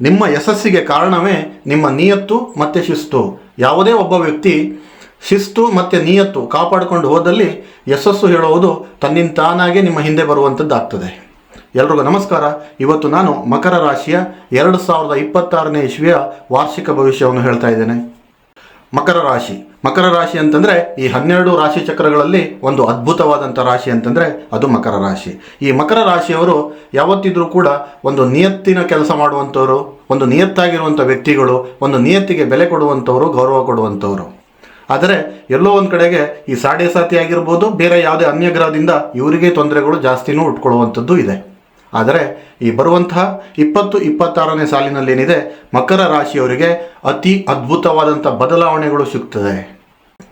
ನಿಮ್ಮ ಯಶಸ್ಸಿಗೆ ಕಾರಣವೇ ನಿಮ್ಮ ನಿಯತ್ತು ಮತ್ತು ಶಿಸ್ತು. ಯಾವುದೇ ಒಬ್ಬ ವ್ಯಕ್ತಿ ಶಿಸ್ತು ಮತ್ತು ನಿಯತ್ತು ಕಾಪಾಡಿಕೊಂಡು ಹೋದಲ್ಲಿ ಯಶಸ್ಸು ಹೇಳುವುದು ತನ್ನಿಂತಾನಾಗೆ ನಿಮ್ಮ ಹಿಂದೆ ಬರುವಂಥದ್ದಾಗ್ತದೆ. ಎಲ್ರಿಗೂ ನಮಸ್ಕಾರ. ಇವತ್ತು ನಾನು ಮಕರ ರಾಶಿಯ ಎರಡು ಸಾವಿರದ ಇಪ್ಪತ್ತಾರನೇ ಇಸ್ವಿಯ ವಾರ್ಷಿಕ ಭವಿಷ್ಯವನ್ನು ಹೇಳ್ತಾ ಇದ್ದೇನೆ. ಮಕರ ರಾಶಿ. ಮಕರ ರಾಶಿ ಅಂತಂದರೆ ಈ ಹನ್ನೆರಡು ರಾಶಿ ಚಕ್ರಗಳಲ್ಲಿ ಒಂದು ಅದ್ಭುತವಾದಂಥ ರಾಶಿ ಅಂತಂದರೆ ಅದು ಮಕರ ರಾಶಿ. ಈ ಮಕರ ರಾಶಿಯವರು ಯಾವತ್ತಿದ್ರೂ ಕೂಡ ಒಂದು ನಿಯತ್ತಿನ ಕೆಲಸ ಮಾಡುವಂಥವರು, ಒಂದು ನಿಯತ್ತಾಗಿರುವಂಥ ವ್ಯಕ್ತಿಗಳು, ಒಂದು ನಿಯತ್ತಿಗೆ ಬೆಲೆ ಕೊಡುವಂಥವರು, ಗೌರವ ಕೊಡುವಂಥವರು. ಆದರೆ ಎಲ್ಲೋ ಒಂದು ಕಡೆಗೆ ಈ ಸಾಡೆ ಸಾತಿ ಆಗಿರ್ಬೋದು, ಬೇರೆ ಯಾವುದೇ ಅನ್ಯ ಗ್ರಹದಿಂದ ಇವರಿಗೆ ತೊಂದರೆಗಳು ಜಾಸ್ತಿನೂ ಉಟ್ಕೊಳ್ಳುವಂಥದ್ದು ಇದೆ. ಆದರೆ ಈ ಬರುವಂತಹ ಇಪ್ಪತ್ತು ಇಪ್ಪತ್ತಾರನೇ ಸಾಲಿನಲ್ಲೇನಿದೆ, ಮಕರ ರಾಶಿಯವರಿಗೆ ಅತಿ ಅದ್ಭುತವಾದಂಥ ಬದಲಾವಣೆಗಳು ಸಿಗ್ತದೆ.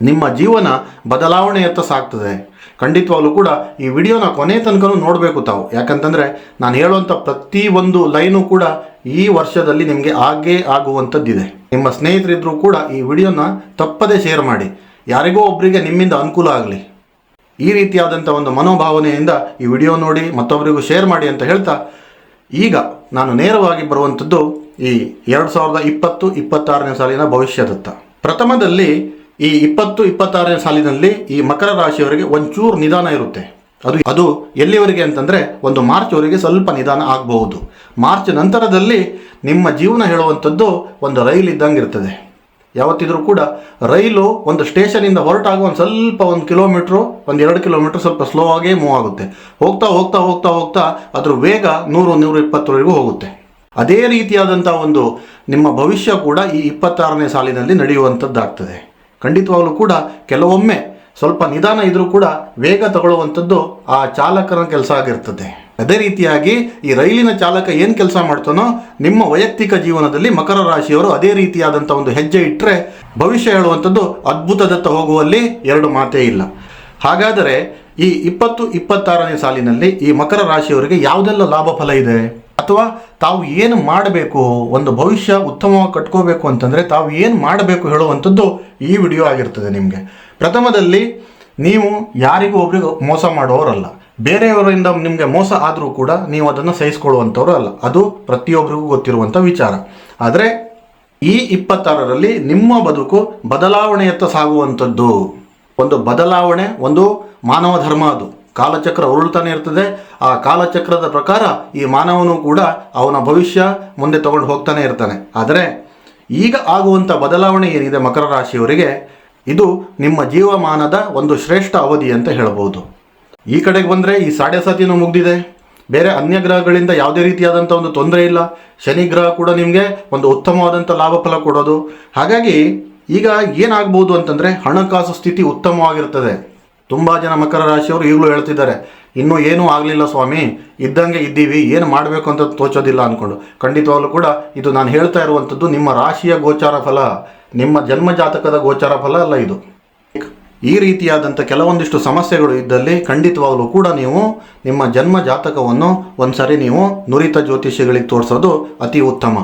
ನಿಮ್ಮ ಜೀವನ ಬದಲಾವಣೆಯತ್ತ ಸಾಗ್ತದೆ. ಖಂಡಿತವಾಗ್ಲೂ ಕೂಡ ಈ ವಿಡಿಯೋನ ಕೊನೆ ತನಕನೂ ನೋಡಬೇಕು ತಾವು. ಯಾಕಂತಂದರೆ ನಾನು ಹೇಳುವಂಥ ಪ್ರತಿ ಒಂದು ಲೈನು ಕೂಡ ಈ ವರ್ಷದಲ್ಲಿ ನಿಮಗೆ ಆಗೇ ಆಗುವಂಥದ್ದಿದೆ. ನಿಮ್ಮ ಸ್ನೇಹಿತರಿದ್ದರೂ ಕೂಡ ಈ ವಿಡಿಯೋನ ತಪ್ಪದೇ ಶೇರ್ ಮಾಡಿ. ಯಾರಿಗೋ ಒಬ್ಬರಿಗೆ ನಿಮ್ಮಿಂದ ಅನುಕೂಲ ಆಗಲಿ. ಈ ರೀತಿಯಾದಂಥ ಒಂದು ಮನೋಭಾವನೆಯಿಂದ ಈ ವಿಡಿಯೋ ನೋಡಿ ಮತ್ತೊಬ್ಬರಿಗೂ ಶೇರ್ ಮಾಡಿ ಅಂತ ಹೇಳ್ತಾ, ಈಗ ನಾನು ನೇರವಾಗಿ ಬರುವಂಥದ್ದು ಈ ಎರಡು ಸಾವಿರದ ಇಪ್ಪತ್ತು, ಇಪ್ಪತ್ತಾರನೇ ಸಾಲಿನ ಭವಿಷ್ಯದತ್ತ. ಪ್ರಥಮದಲ್ಲಿ ಈ ಇಪ್ಪತ್ತು, ಇಪ್ಪತ್ತಾರನೇ ಸಾಲಿನಲ್ಲಿ ಈ ಮಕರ ರಾಶಿಯವರಿಗೆ ಒಂಚೂರು ನಿಧಾನ ಇರುತ್ತೆ. ಅದು ಅದು ಎಲ್ಲಿವರೆಗೆ ಅಂತಂದರೆ ಒಂದು ಮಾರ್ಚ್ವರೆಗೆ ಸ್ವಲ್ಪ ನಿಧಾನ ಆಗಬಹುದು. ಮಾರ್ಚ್ ನಂತರದಲ್ಲಿ ನಿಮ್ಮ ಜೀವನ ಹೇಳುವಂಥದ್ದು ಒಂದು ರೈಲ್ ಇದ್ದಂಗೆ ಇರ್ತದೆ. ಯಾವತ್ತಿದ್ರೂ ಕೂಡ ರೈಲು ಒಂದು ಸ್ಟೇಷನಿಂದ ಹೊರಟಾಗ ಒಂದು ಸ್ವಲ್ಪ ಒಂದು ಕಿಲೋಮೀಟ್ರು ಒಂದು ಎರಡು ಕಿಲೋಮೀಟ್ರ್ ಸ್ವಲ್ಪ ಸ್ಲೋ ಆಗೇ ಮೂವ್ ಆಗುತ್ತೆ. ಹೋಗ್ತಾ ಹೋಗ್ತಾ ಹೋಗ್ತಾ ಹೋಗ್ತಾ ಅದ್ರ ವೇಗ ನೂರು, ನೂರ ಇಪ್ಪತ್ತರವರೆಗೂ ಹೋಗುತ್ತೆ. ಅದೇ ರೀತಿಯಾದಂಥ ಒಂದು ನಿಮ್ಮ ಭವಿಷ್ಯ ಕೂಡ ಈ ಇಪ್ಪತ್ತಾರನೇ ಸಾಲಿನಲ್ಲಿ ನಡೆಯುವಂಥದ್ದಾಗ್ತದೆ ಖಂಡಿತವಾಗಲೂ ಕೂಡ ಕೆಲವೊಮ್ಮೆ ಸ್ವಲ್ಪ ನಿಧಾನ ಇದ್ರೂ ಕೂಡ ವೇಗ ತಗೊಳ್ಳುವಂಥದ್ದು ಆ ಚಾಲಕನ ಕೆಲಸ ಆಗಿರ್ತದೆ. ಅದೇ ರೀತಿಯಾಗಿ ಈ ರೈಲಿನ ಚಾಲಕ ಏನು ಕೆಲಸ ಮಾಡ್ತಾನೋ ನಿಮ್ಮ ವೈಯಕ್ತಿಕ ಜೀವನದಲ್ಲಿ ಮಕರ ರಾಶಿಯವರು ಅದೇ ರೀತಿಯಾದಂಥ ಒಂದು ಹೆಜ್ಜೆ ಇಟ್ಟರೆ ಭವಿಷ್ಯ ಹೇಳುವಂಥದ್ದು ಅದ್ಭುತದತ್ತ ಹೋಗುವಲ್ಲಿ ಎರಡು ಮಾತೇ ಇಲ್ಲ. ಹಾಗಾದರೆ ಈ ಇಪ್ಪತ್ತು ಇಪ್ಪತ್ತಾರನೇ ಸಾಲಿನಲ್ಲಿ ಈ ಮಕರ ರಾಶಿಯವರಿಗೆ ಯಾವುದೆಲ್ಲ ಲಾಭ ಫಲ ಇದೆ? ಅಥವಾ ತಾವು ಏನು ಮಾಡಬೇಕು? ಒಂದು ಭವಿಷ್ಯ ಉತ್ತಮವಾಗಿ ಕಟ್ಕೋಬೇಕು ಅಂತಂದರೆ ತಾವು ಏನು ಮಾಡಬೇಕು ಹೇಳುವಂಥದ್ದು ಈ ವಿಡಿಯೋ ಆಗಿರ್ತದೆ ನಿಮಗೆ. ಪ್ರಥಮದಲ್ಲಿ ನೀವು ಯಾರಿಗೂ ಒಬ್ರಿಗೂ ಮೋಸ ಮಾಡೋರಲ್ಲ ಬೇರೆಯವರಿಂದ ನಿಮಗೆ ಮೋಸ ಆದರೂ ಕೂಡ ನೀವು ಅದನ್ನು ಸಹಿಸಿಕೊಳ್ಳುವಂಥವ್ರು ಅಲ್ಲ. ಅದು ಪ್ರತಿಯೊಬ್ಬರಿಗೂ ಗೊತ್ತಿರುವಂಥ ವಿಚಾರ. ಆದರೆ ಈ ಇಪ್ಪತ್ತಾರರಲ್ಲಿ ನಿಮ್ಮ ಬದುಕು ಬದಲಾವಣೆಯತ್ತ ಸಾಗುವಂಥದ್ದು. ಒಂದು ಬದಲಾವಣೆ, ಒಂದು ಮಾನವ ಧರ್ಮ ಅದು. ಕಾಲಚಕ್ರ ಉರುಳ್ತಾನೆ ಇರ್ತದೆ. ಆ ಕಾಲಚಕ್ರದ ಪ್ರಕಾರ ಈ ಮಾನವನು ಕೂಡ ಅವನ ಭವಿಷ್ಯ ಮುಂದೆ ತಗೊಂಡು ಹೋಗ್ತಾನೆ ಇರ್ತಾನೆ. ಆದರೆ ಈಗ ಆಗುವಂಥ ಬದಲಾವಣೆ ಏನಿದೆ ಮಕರ ರಾಶಿಯವರಿಗೆ? ಇದು ನಿಮ್ಮ ಜೀವಮಾನದ ಒಂದು ಶ್ರೇಷ್ಠ ಅವಧಿ ಅಂತ ಹೇಳಬಹುದು. ಈ ಕಡೆಗೆ ಬಂದರೆ ಈ ಸಾಡೆ ಸಾತಿನೂ ಮುಗ್ದಿದೆ. ಬೇರೆ ಅನ್ಯ ಗ್ರಹಗಳಿಂದ ಯಾವುದೇ ರೀತಿಯಾದಂಥ ಒಂದು ತೊಂದರೆ ಇಲ್ಲ. ಶನಿ ಗ್ರಹ ಕೂಡ ನಿಮಗೆ ಒಂದು ಉತ್ತಮವಾದಂಥ ಲಾಭ ಫಲ ಕೊಡೋದು. ಹಾಗಾಗಿ ಈಗ ಏನಾಗ್ಬೋದು ಅಂತಂದರೆ ಹಣಕಾಸು ಸ್ಥಿತಿ ಉತ್ತಮವಾಗಿರ್ತದೆ. ತುಂಬ ಜನ ಮಕರ ರಾಶಿಯವರು ಈಗಲೂ ಹೇಳ್ತಿದ್ದಾರೆ, ಇನ್ನೂ ಏನೂ ಆಗಲಿಲ್ಲ ಸ್ವಾಮಿ, ಇದ್ದಂಗೆ ಇದ್ದೀವಿ, ಏನು ಮಾಡಬೇಕು ಅಂತ ತೋಚೋದಿಲ್ಲ ಅಂದ್ಕೊಂಡು ಖಂಡಿತವಾಗಲೂ ಕೂಡ ಇದು ನಾನು ಹೇಳ್ತಾ ಇರುವಂಥದ್ದು ನಿಮ್ಮ ರಾಶಿಯ ಗೋಚಾರ ಫಲ. ನಿಮ್ಮ ಜನ್ಮ ಜಾತಕದ ಗೋಚರ ಫಲ ಅಲ್ಲ ಇದು. ಈ ರೀತಿಯಾದಂಥ ಕೆಲವೊಂದಿಷ್ಟು ಸಮಸ್ಯೆಗಳು ಇದ್ದಲ್ಲಿ ಖಂಡಿತವಾಗಲೂ ಕೂಡ ನೀವು ನಿಮ್ಮ ಜನ್ಮ ಜಾತಕವನ್ನು ಒಂದ್ಸರಿ ನೀವು ನುರಿತ ಜ್ಯೋತಿಷಿಗಳಿಗೆ ತೋರಿಸೋದು ಅತಿ ಉತ್ತಮ.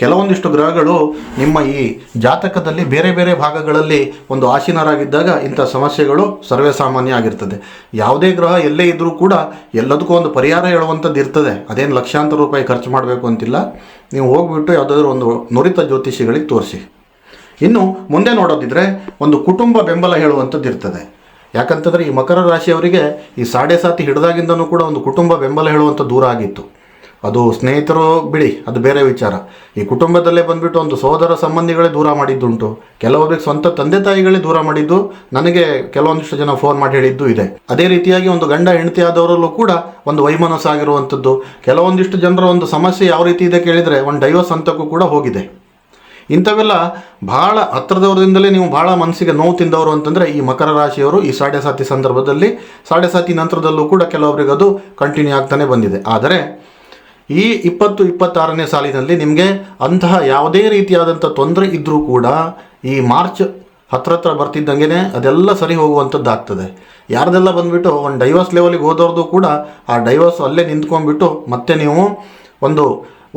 ಕೆಲವೊಂದಿಷ್ಟು ಗ್ರಹಗಳು ನಿಮ್ಮ ಈ ಜಾತಕದಲ್ಲಿ ಬೇರೆ ಬೇರೆ ಭಾಗಗಳಲ್ಲಿ ಒಂದು ಆಸೀನರಾಗಿದ್ದಾಗ ಇಂಥ ಸಮಸ್ಯೆಗಳು ಸರ್ವೇ ಸಾಮಾನ್ಯ ಆಗಿರ್ತದೆ. ಯಾವುದೇ ಗ್ರಹ ಎಲ್ಲೇ ಇದ್ದರೂ ಕೂಡ ಎಲ್ಲದಕ್ಕೂ ಒಂದು ಪರಿಹಾರ ಹೇಳುವಂಥದ್ದು ಇರ್ತದೆ. ಅದೇನು ಲಕ್ಷಾಂತರ ರೂಪಾಯಿ ಖರ್ಚು ಮಾಡಬೇಕು ಅಂತಿಲ್ಲ. ನೀವು ಹೋಗ್ಬಿಟ್ಟು ಯಾವುದಾದ್ರೂ ಒಂದು ನುರಿತ ಜ್ಯೋತಿಷಿಗಳಿಗೆ ತೋರಿಸಿ. ಇನ್ನು ಮುಂದೆ ನೋಡೋದಿದ್ರೆ ಒಂದು ಕುಟುಂಬ ಬೆಂಬಲ ಹೇಳುವಂಥದ್ದು ಇರ್ತದೆ. ಯಾಕಂತಂದರೆ ಈ ಮಕರ ರಾಶಿಯವರಿಗೆ ಈ ಸಾಡೆ ಸಾತಿ ಹಿಡಿದಾಗಿಂದನೂ ಕೂಡ ಒಂದು ಕುಟುಂಬ ಬೆಂಬಲ ಹೇಳುವಂಥ ದೂರ ಆಗಿತ್ತು. ಅದು ಸ್ನೇಹಿತರು ಬಿಡಿ, ಅದು ಬೇರೆ ವಿಚಾರ. ಈ ಕುಟುಂಬದಲ್ಲೇ ಬಂದುಬಿಟ್ಟು ಒಂದು ಸೋದರ ಸಂಬಂಧಿಗಳೇ ದೂರ ಮಾಡಿದ್ದುಂಟು. ಕೆಲವೊಬ್ಬರಿಗೆ ಸ್ವಂತ ತಂದೆ ತಾಯಿಗಳೇ ದೂರ ಮಾಡಿದ್ದು, ನನಗೆ ಕೆಲವೊಂದಿಷ್ಟು ಜನ ಫೋನ್ ಮಾಡಿ ಹೇಳಿದ್ದು ಇದೆ. ಅದೇ ರೀತಿಯಾಗಿ ಒಂದು ಗಂಡ ಹೆಂಡತಿ ಆದವರಲ್ಲೂ ಕೂಡ ಒಂದು ವೈಮನಸ್ಸಾಗಿರುವಂಥದ್ದು ಕೆಲವೊಂದಿಷ್ಟು ಜನರ ಒಂದು ಸಮಸ್ಯೆ ಯಾವ ರೀತಿ ಇದೆ ಕೇಳಿದರೆ, ಒಂದು ಡೈವರ್ಸ್ ಹಂತಕ್ಕೂ ಕೂಡ ಹೋಗಿದೆ. ಇಂಥವೆಲ್ಲ ಭಾಳ ಹತ್ರದವ್ರದಿಂದಲೇ ನೀವು ಭಾಳ ಮನಸ್ಸಿಗೆ ನೋವು ತಿಂದವರು ಅಂತಂದರೆ ಈ ಮಕರ ರಾಶಿಯವರು ಈ ಸಾಡೆ ಸಾತಿ ಸಂದರ್ಭದಲ್ಲಿ ಸಾಡೆ ಸಾತಿ ನಂತರದಲ್ಲೂ ಕೂಡ ಕೆಲವೊಬ್ಬರಿಗೆ ಅದು ಕಂಟಿನ್ಯೂ ಆಗ್ತಾನೆ ಬಂದಿದೆ. ಆದರೆ ಈ ಇಪ್ಪತ್ತು ಇಪ್ಪತ್ತಾರನೇ ಸಾಲಿನಲ್ಲಿ ನಿಮಗೆ ಅಂತಹ ಯಾವುದೇ ರೀತಿಯಾದಂಥ ತೊಂದರೆ ಇದ್ದರೂ ಕೂಡ ಈ ಮಾರ್ಚ್ ಹತ್ರ ಹತ್ರ ಬರ್ತಿದ್ದಂಗೆ ಅದೆಲ್ಲ ಸರಿ ಹೋಗುವಂಥದ್ದು ಆಗ್ತದೆ. ಯಾರ್ದೆಲ್ಲ ಬಂದುಬಿಟ್ಟು ಒಂದು ಡೈವರ್ಸ್ ಲೆವೆಲಿಗೆ ಹೋದವ್ರದ್ದು ಕೂಡ ಆ ಡೈವರ್ಸ್ ಅಲ್ಲೇ ನಿಂತ್ಕೊಂಡ್ಬಿಟ್ಟು ಮತ್ತೆ ನೀವು ಒಂದು